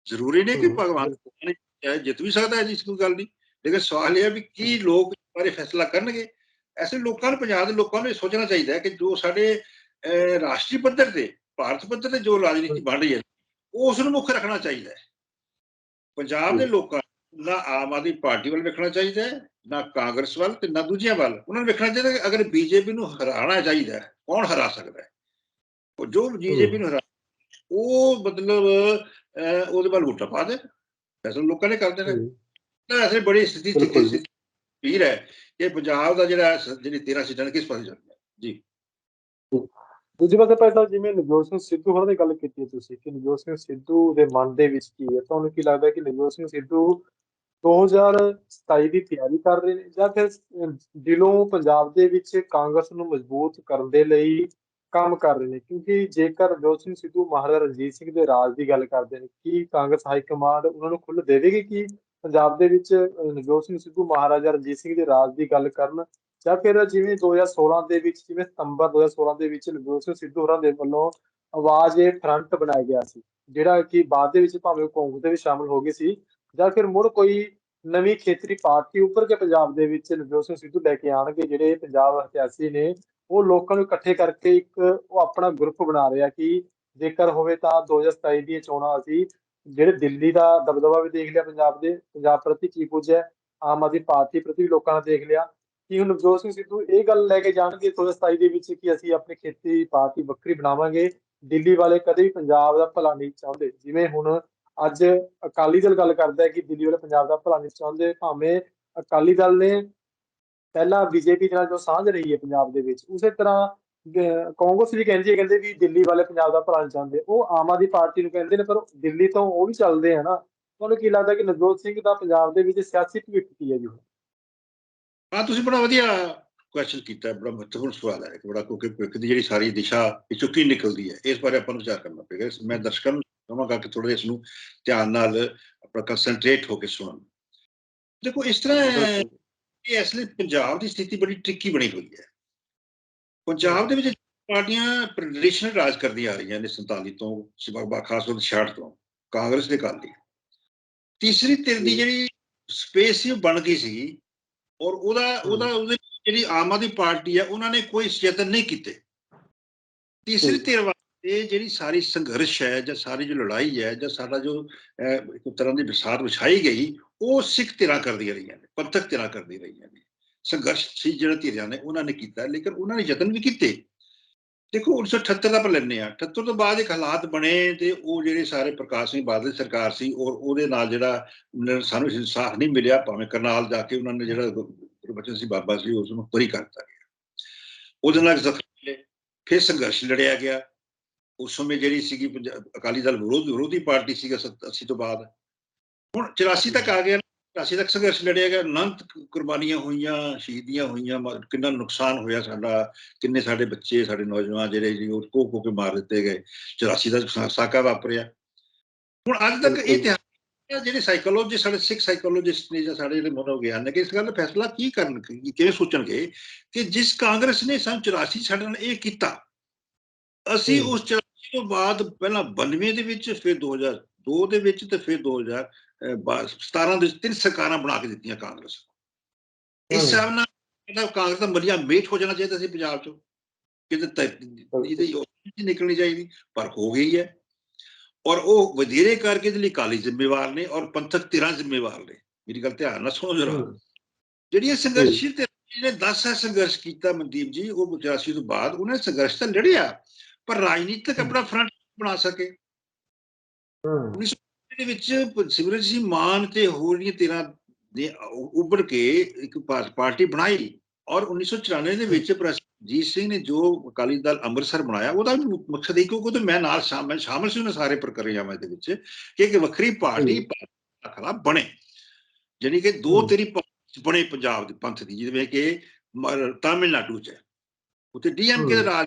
ਜ਼ਰੂਰੀ ਨਹੀਂ ਕਿ ਭਗਵਾਨ ਚਾਹੇ ਜਿੱਤ ਵੀ ਸਕਦਾ ਹੈ ਜਿਸ ਕੋਈ ਗੱਲ ਨਹੀਂ। ਲੇਕਿਨ ਸਵਾਲ ਇਹ ਹੈ ਵੀ ਕੀ ਲੋਕ ਬਾਰੇ ਫੈਸਲਾ ਕਰਨਗੇ? ਐਸੇ ਲੋਕਾਂ ਨੂੰ ਪੰਜਾਬ ਦੇ ਲੋਕਾਂ ਨੂੰ ਸੋਚਣਾ ਚਾਹੀਦਾ ਹੈ ਕਿ ਜੋ ਸਾਡੇ ਰਾਸ਼ਟਰੀ ਪੱਧਰ ਤੇ ਭਾਰਤ ਪੱਧਰ ਤੇ ਜੋ ਰਾਜਨੀਤੀ ਬਣ ਰਹੀ ਹੈ ਉਸ ਨੂੰ ਮੁੱਖ ਰੱਖਣਾ ਚਾਹੀਦਾ ਹੈ। ਪੰਜਾਬ ਦੇ ਲੋਕਾਂ ਨਾ ਆਮ ਆਦਮੀ ਪਾਰਟੀ ਵੱਲ ਵੇਖਣਾ ਚਾਹੀਦਾ ਹੈ ਨਾ ਕਾਂਗਰਸ ਵੱਲ ਤੇ ਨਾ ਦੂਜਿਆਂ ਵੱਲ। ਉਹਨਾਂ ਨੂੰ ਵੇਖਣਾ ਚਾਹੀਦਾ ਕਿ ਅਗਰ ਬੀਜੇਪੀ ਨੂੰ ਹਰਾਉਣਾ ਚਾਹੀਦਾ ਹੈ, ਕੌਣ ਹਰਾ ਸਕਦਾ ਹੈ? ਉਹ ਜੋ ਬੀਜੇਪੀ ਨੂੰ ਹਰਾ ਉਹ ਮਤਲਬ ਉਹਦੇ ਵੱਲ ਵੋਟਾਂ ਪਾ ਦੇ ਫੈਸਲਾ ਲੋਕਾਂ ਨੇ ਕਰ ਦੇਣਾ। ਨਾ ਐਸੇ ਬੜੀ ਸਥਿਤੀ ਜੀ। ਪੀਰ ਹੈ ਕਿ ਪੰਜਾਬ ਦਾ ਜਿਹੜਾ ਜਿਹੜੀ 13 ਸੀਟਾਂ ਕਿਸ ਪਾਸੇ ਜਾਣਾ ਜੀ। ਦੂਜੀ ਪਾਸੇ ਭਾਈ ਸਾਹਿਬ ਜਿਵੇਂ ਨਵਜੋਤ ਸਿੰਘ ਸਿੱਧੂ ਹੋਰਾਂ ਦੀ ਗੱਲ ਕੀਤੀ ਹੈ ਤੁਸੀਂ ਕਿ ਨਵਜੋਤ ਸਿੰਘ ਸਿੱਧੂ ਦੇ ਮਨ ਦੇ ਵਿੱਚ ਕੀ ਹੈ? ਤੁਹਾਨੂੰ ਕੀ ਲੱਗਦਾ ਕਿ ਨਵਜੋਤ ਸਿੰਘ ਸਿੱਧੂ 2027 ਦੀ ਤਿਆਰੀ ਕਰ ਰਹੇ ਨੇ ਜਾਂ ਫਿਰ ਦਿਲੋਂ ਪੰਜਾਬ ਦੇ ਵਿੱਚ ਕਾਂਗਰਸ ਨੂੰ ਮਜ਼ਬੂਤ ਕਰਨ ਦੇ ਲਈ ਕੰਮ ਕਰ ਰਹੇ ਨੇ? ਕਿਉਂਕਿ ਜੇਕਰ ਨਵਜੋਤ ਸਿੰਘ ਸਿੱਧੂ ਮਹਾਰਾਜਾ ਰਣਜੀਤ ਸਿੰਘ ਦੇ ਰਾਜ ਦੀ ਗੱਲ ਕਰਦੇ ਨੇ, ਕੀ ਕਾਂਗਰਸ ਹਾਈ ਕਮਾਂਡ ਉਹਨਾਂ ਨੂੰ ਖੁੱਲ੍ਹ ਦੇਵੇਗੀ ਕਿ ਪੰਜਾਬ ਦੇ ਵਿੱਚ ਨਵਜੋਤ ਸਿੰਘ ਸਿੱਧੂ ਮਹਾਰਾਜਾ ਰਣਜੀਤ ਸਿੰਘ ਦੇ ਰਾਜ ਦੀ ਗੱਲ ਕਰਨ? ਜਾਂ ਫਿਰ ਜਿਵੇਂ 2016 ਦੇ ਵਿੱਚ, ਜਿਵੇਂ ਸਤੰਬਰ 2016 ਦੇ ਵਿੱਚ ਨਵਜੋਤ ਸਿੰਘ ਸਿੱਧੂ ਹੋਰਾਂ ਦੇ ਵੱਲੋਂ ਆਵਾਜ਼ ਇਹ ਫਰੰਟ ਬਣਾਇਆ ਗਿਆ ਸੀ, ਜਿਹੜਾ ਕਿ ਬਾਅਦ ਦੇ ਵਿੱਚ ਭਾਵੇਂ ਉਹ ਕਾਂਗਰਸ ਦੇ ਵਿੱਚ ਸ਼ਾਮਲ ਹੋ ਗਏ ਸੀ ਜਾਂ ਫਿਰ ਮੁੜ ਕੋਈ ਨਵੀਂ ਖੇਤਰੀ ਪਾਰਟੀ ਉੱਪਰ ਕੇ ਪੰਜਾਬ ਦੇ ਵਿੱਚ ਨਵਜੋਤ ਸਿੰਘ ਸਿੱਧੂ ਲੈ ਕੇ ਆਣਗੇ ਜਿਹੜੇ ਪੰਜਾਬ ਸਿਆਸੀ ਨੇ, ਉਹ ਲੋਕਾਂ ਨੂੰ ਇਕੱਠੇ ਕਰਕੇ ਇੱਕ ਉਹ ਆਪਣਾ ਗਰੁੱਪ ਬਣਾ ਰਿਹਾ ਕਿ ਜੇਕਰ ਹੋਵੇ ਤਾਂ 2027 ਦੀਆਂ ਚੋਣਾਂ ਅਸੀਂ ਜਿਹੜੇ ਦਿੱਲੀ ਦਾ ਦਬਦਬਾ ਵੀ ਦੇਖ ਲਿਆ, ਪੰਜਾਬ ਦੇ, ਪੰਜਾਬ ਪ੍ਰਤੀ ਕੀ ਕੁਝ ਹੈ ਆਮ ਆਦਮੀ ਪਾਰਟੀ ਪ੍ਰਤੀ ਵੀ ਲੋਕਾਂ ਨੇ ਦੇਖ ਲਿਆ, ਕਿ ਹੁਣ ਨਵਜੋਤ ਸਿੰਘ ਸਿੱਧੂ ਇਹ ਗੱਲ ਲੈ ਕੇ ਜਾਣਗੇ 2027 ਦੇ ਵਿੱਚ ਕਿ ਅਸੀਂ ਆਪਣੀ ਖੇਤੀ ਪਾਰਟੀ ਵੱਖਰੀ ਬਣਾਵਾਂਗੇ, ਦਿੱਲੀ ਵਾਲੇ ਕਦੇ ਵੀ ਪੰਜਾਬ ਦਾ ਭਲਾ ਨਹੀਂ ਚਾਹੁੰਦੇ, ਜਿਵੇਂ ਹੁਣ ਅੱਜ ਅਕਾਲੀ ਦਲ ਗੱਲ ਕਰਦਾ ਹੈ ਕਿ ਦਿੱਲੀ ਵਾਲੇ ਪੰਜਾਬ ਦਾ ਭਲਾ ਨਹੀਂ ਚਾਹੁੰਦੇ ਭਾਵੇਂ ਅਕਾਲੀ ਦਲ ਨੇ ਪਹਿਲਾਂ ਬੀਜੇਪੀ ਨਾਲ ਜੋ ਸਾਂਝ ਰਹੀ ਹੈ ਪੰਜਾਬ ਦੇ ਵਿੱਚ, ਉਸੇ ਤਰ੍ਹਾਂ ਕਾਂਗਰਸ ਵੀ ਕਹਿੰਦੀ ਹੈ, ਕਹਿੰਦੇ ਵੀ ਦਿੱਲੀ ਵਾਲੇ ਪੰਜਾਬ ਦਾ ਭਲਾ ਨਹੀਂ ਚਾਹੁੰਦੇ। ਉਹ ਆਮ ਆਦਮੀ ਪਾਰਟੀ ਨੂੰ ਕਹਿੰਦੇ ਨੇ, ਪਰ ਦਿੱਲੀ ਤੋਂ ਉਹ ਵੀ ਚੱਲਦੇ ਆ ਨਾ। ਤੁਹਾਨੂੰ ਕੀ ਲੱਗਦਾ ਕਿ ਨਵਜੋਤ ਸਿੰਘ ਦਾ ਪੰਜਾਬ ਦੇ ਵਿੱਚ ਸਿਆਸੀ ਭਵਿੱਖ ਕੀ ਹੈ ਜੀ ਹਾਂ, ਤੁਸੀਂ ਬੜਾ ਵਧੀਆ ਕੁਐਸਚਨ ਕੀਤਾ, ਬੜਾ ਮਹੱਤਵਪੂਰਨ ਸਵਾਲ ਹੈ। ਬੜਾ ਕਿਉਂਕਿ ਭਵਿੱਖ ਦੀ ਜਿਹੜੀ ਸਾਰੀ ਦਿਸ਼ਾ ਇਹ ਚੁੱਕੀ ਨਿਕਲਦੀ ਹੈ, ਇਸ ਬਾਰੇ ਆਪਾਂ ਨੂੰ ਵਿਚਾਰ ਕਰਨਾ ਪਏਗਾ। ਮੈਂ ਦਰਸ਼ਕਾਂ ਨੂੰ ਕਹਾਂਗਾ ਕਿ ਥੋੜਾ ਇਸ ਨੂੰ ਧਿਆਨ ਨਾਲ ਆਪਣਾ ਕੰਸੈਂਟਰੇਟ ਹੋ ਕੇ ਸੁਣਨ। ਦੇਖੋ ਇਸ ਤਰ੍ਹਾਂ ਹੈ ਇਸ ਲਈ ਪੰਜਾਬ ਦੀ ਸਥਿਤੀ ਬੜੀ ਟ੍ਰਿਕੀ ਬਣੀ ਹੋਈ ਹੈ। ਪੰਜਾਬ ਦੇ ਵਿੱਚ ਪਾਰਟੀਆਂ ਟ੍ਰੈਡੀਸ਼ਨਲ ਰਾਜ ਕਰਦੀਆਂ ਆ ਰਹੀਆਂ ਨੇ 47 ਤੋਂ ਸਿਵਾ ਖਾਸ ਤੌਰ ਤੇ 66 ਤੋਂ ਕਾਂਗਰਸ ਦੇ ਕਾਲ ਦੀ ਤੀਸਰੀ ਧਿਰ ਦੀ ਜਿਹੜੀ ਸਪੇਸ ਉਹ ਬਣ ਗਈ ਸੀ ਔਰ ਉਹਦਾ ਉਹਦਾ ਉਹਦੇ ਜਿਹੜੀ ਆਮ ਆਦਮੀ ਪਾਰਟੀ ਹੈ ਉਹਨਾਂ ਨੇ ਕੋਈ ਯਤਨ ਨਹੀਂ ਕੀਤੇ। ਤੀਸਰੀ। ਧਿਰ ਇਹ ਜਿਹੜੀ ਸਾਰੀ ਸੰਘਰਸ਼ ਹੈ ਜਾਂ ਸਾਰੀ ਜੋ ਲੜਾਈ ਹੈ ਜਾਂ ਸਾਡਾ ਜੋ ਅਹ, ਇੱਕ ਤਰ੍ਹਾਂ ਦੀ ਵਿਸਾਰ ਵਿਛਾਈ ਗਈ ਉਹ ਸਿੱਖ ਧਿਰਾਂ ਕਰਦੀਆਂ ਰਹੀਆਂ ਨੇ ਪੰਥਕ ਧਿਰਾਂ ਕਰਦੀਆਂ ਰਹੀਆਂ ਨੇ। ਸੰਘਰਸ਼ ਸੀ ਜਿਹੜਾ ਧਿਰਾਂ ਨੇ ਉਹਨਾਂ ਨੇ ਕੀਤਾ ਲੇਕਿਨ ਉਹਨਾਂ ਨੇ ਯਤਨ ਵੀ ਕੀਤੇ। ਦੇਖੋ 1978 ਦਾ ਆਪਾਂ ਲੈਂਦੇ ਆ 78 ਤੋਂ ਬਾਅਦ ਇੱਕ ਹਾਲਾਤ ਬਣੇ ਤੇ ਉਹ ਜਿਹੜੇ ਸਾਰੇ ਪ੍ਰਕਾਸ਼ ਸਿੰਘ ਬਾਦਲ ਸਰਕਾਰ ਸੀ ਔਰ ਉਹਦੇ ਨਾਲ ਜਿਹੜਾ ਸਾਨੂੰ ਇਨਸਾਫ ਨਹੀਂ ਮਿਲਿਆ ਭਾਵੇਂ ਕਰਨਾਲ ਜਾ ਕੇ ਉਹਨਾਂ ਨੇ ਜਿਹੜਾ ਗੁਰਬਚਨ ਸਿੰਘ ਬਾਬਾ ਸੀ ਉਸ ਨੂੰ ਬਰੀ ਕਰ ਦਿੱਤਾ ਗਿਆ। ਉਹਦੇ ਨਾਲ ਜ਼ਖਮ ਮਿਲੇ ਫਿਰ ਸੰਘਰਸ਼ ਲੜਿਆ ਗਿਆ। ਉਸ ਸਮੇਂ ਜਿਹੜੀ ਸੀਗੀ ਅਕਾਲੀ ਦਲ ਵਿਰੋਧ ਵਿਰੋਧੀ ਪਾਰਟੀ ਸੀਗਾ 80 ਤੋਂ ਬਾਅਦ। ਹੁਣ 84 ਤੱਕ ਆ ਗਿਆ 84 ਤੱਕ ਸੰਘਰਸ਼ ਲੜਿਆ ਗਿਆ। ਅਨੰਤ ਕੁਰਬਾਨੀਆਂ ਹੋਈਆਂ ਸ਼ਹੀਦੀਆਂ ਹੋਈਆਂ ਕਿੰਨਾ ਨੁਕਸਾਨ ਹੋਇਆ ਸਾਡਾ ਕਿੰਨੇ ਸਾਡੇ ਬੱਚੇ ਸਾਡੇ ਨੌਜਵਾਨ ਜਿਹੜੇ ਜੀ ਉਹ ਕੋ ਕੋ ਕੇ ਮਾਰ ਦਿੱਤੇ ਗਏ। 84 ਦਾ ਸਾਕਾ ਵਾਪਰਿਆ। ਹੁਣ ਅੱਜ ਤੱਕ ਇਹ ਇਹ ਜਿਹੜੇ ਸਾਈਕੋਲੋਜੀ ਸਾਡੇ ਸਿੱਖ ਸਾਈਕੋਲੋਜਿਸਟ ਨੇ ਜਾਂ ਸਾਡੇ ਜਿਹੜੇ ਮਨੋਵਿਗਿਆਨ ਨੇ ਕਿ ਇਸ ਗੱਲ ਦਾ ਫੈਸਲਾ ਕੀ ਕਰਨ ਕੀ- ਕਿਵੇਂ ਸੋਚਣਗੇ ਕਿ ਜਿਸ ਕਾਂਗਰਸ ਨੇ ਸੰਨ 84 ਸਾਡੇ ਨਾਲ ਇਹ ਕੀਤਾ ਅਸੀਂ। ਉਸ 84 ਤੋਂ ਬਾਅਦ ਪਹਿਲਾਂ 92 ਦੇ ਵਿੱਚ ਫਿਰ 2002 ਦੇ ਵਿੱਚ ਤੇ ਫਿਰ 2017 ਦੇ ਵਿੱਚ ਤਿੰਨ ਸਰਕਾਰਾਂ ਬਣਾ ਕੇ ਦਿੱਤੀਆਂ ਕਾਂਗਰਸ। ਇਸ। ਹਿਸਾਬ ਨਾਲ ਇਹਦਾ ਕਾਂਗਰਸ ਦਾ ਮਲੀਆ ਮੇਟ ਹੋ ਜਾਣਾ ਚਾਹੀਦਾ ਸੀ ਪੰਜਾਬ ਚੋਂ। ਕਿਤੇ ਇਹਦੀ ਉਹ ਨਿਕਲਣੀ ਚਾਹੀਦੀ ਪਰ ਹੋ ਗਈ ਹੈ। ਔਰ ਉਹ ਵਧੇਰੇ ਕਰਕੇ ਇਹਦੇ ਲਈ ਕਾਲੀ ਜ਼ਿੰਮੇਵਾਰ ਨੇ ਔਰ ਪੰਥਕ ਧਿਰਾਂ ਜ਼ਿੰਮੇਵਾਰ ਨੇ। ਮੇਰੀ ਗੱਲ ਧਿਆਨ ਨਾਲ ਸੁਣੋ ਜਰਾ। ਜਿਹੜੀਆਂ ਸੰਘਰਸ਼ੀ ਤੇ ਜਿਹਨੇ 10 ਸਾਲ ਸੰਘਰਸ਼ ਕੀਤਾ ਮਨਦੀਪ ਜੀ ਉਹ 85 ਤੋਂ ਬਾਅਦ ਉਹਨੇ ਸੰਘਰਸ਼ ਤਾਂ ਲੜਿਆ। ਪਰ ਰਾਜਨੀਤਿਕ ਆਪਣਾ ਫਰੰਟ ਬਣਾ ਸਕੇ। ਹਮ, ਦੇ ਵਿੱਚ ਸਿਮਰਨ ਸਿੰਘ ਮਾਨ ਤੇ ਹੋਰ ਦੀਆਂ ਧਿਰਾਂ ਨੇ ਉ- ਉੱਭਰ ਕੇ ਇੱਕ ਪਾਰਟੀ ਬਣਾਈ ਔਰ 1994 ਦੇ ਵਿੱਚ ਪ੍ਰਜੀਤ ਸਿੰਘ ਨੇ ਜੋ ਅਕਾਲੀ ਦਲ ਅੰਮ੍ਰਿਤਸਰ ਬਣਾਇਆ ਉਹਦਾ ਵੀ ਮਕਸਦ ਇਹ ਕਿਉਂਕਿ ਮੈਂ ਨਾਲ ਸ਼ਾਮਲ ਸ਼ਾਮਲ ਸੀ ਉਹਨਾਂ ਸਾਰੇ ਪ੍ਰਕਿਰਿਆਵਾਂ ਦੇ ਵਿੱਚ ਕਿ ਇੱਕ ਵੱਖਰੀ ਪਾਰਟੀ ਦਾ ਖਿਲਾਫ ਬਣੇ। ਜਾਣੀ ਕਿ ਦੋ। ਤੇਰੀ ਬਣੇ ਪੰਜਾਬ ਦੇ ਪੰਥ ਦੀ ਜਿਵੇਂ ਕਿ ਤਾਮਿਲਨਾਡੂ ਚ। ਹੈ ਉੱਥੇ ਡੀਐਮਕੇ ਦਾ। ਰਾਜ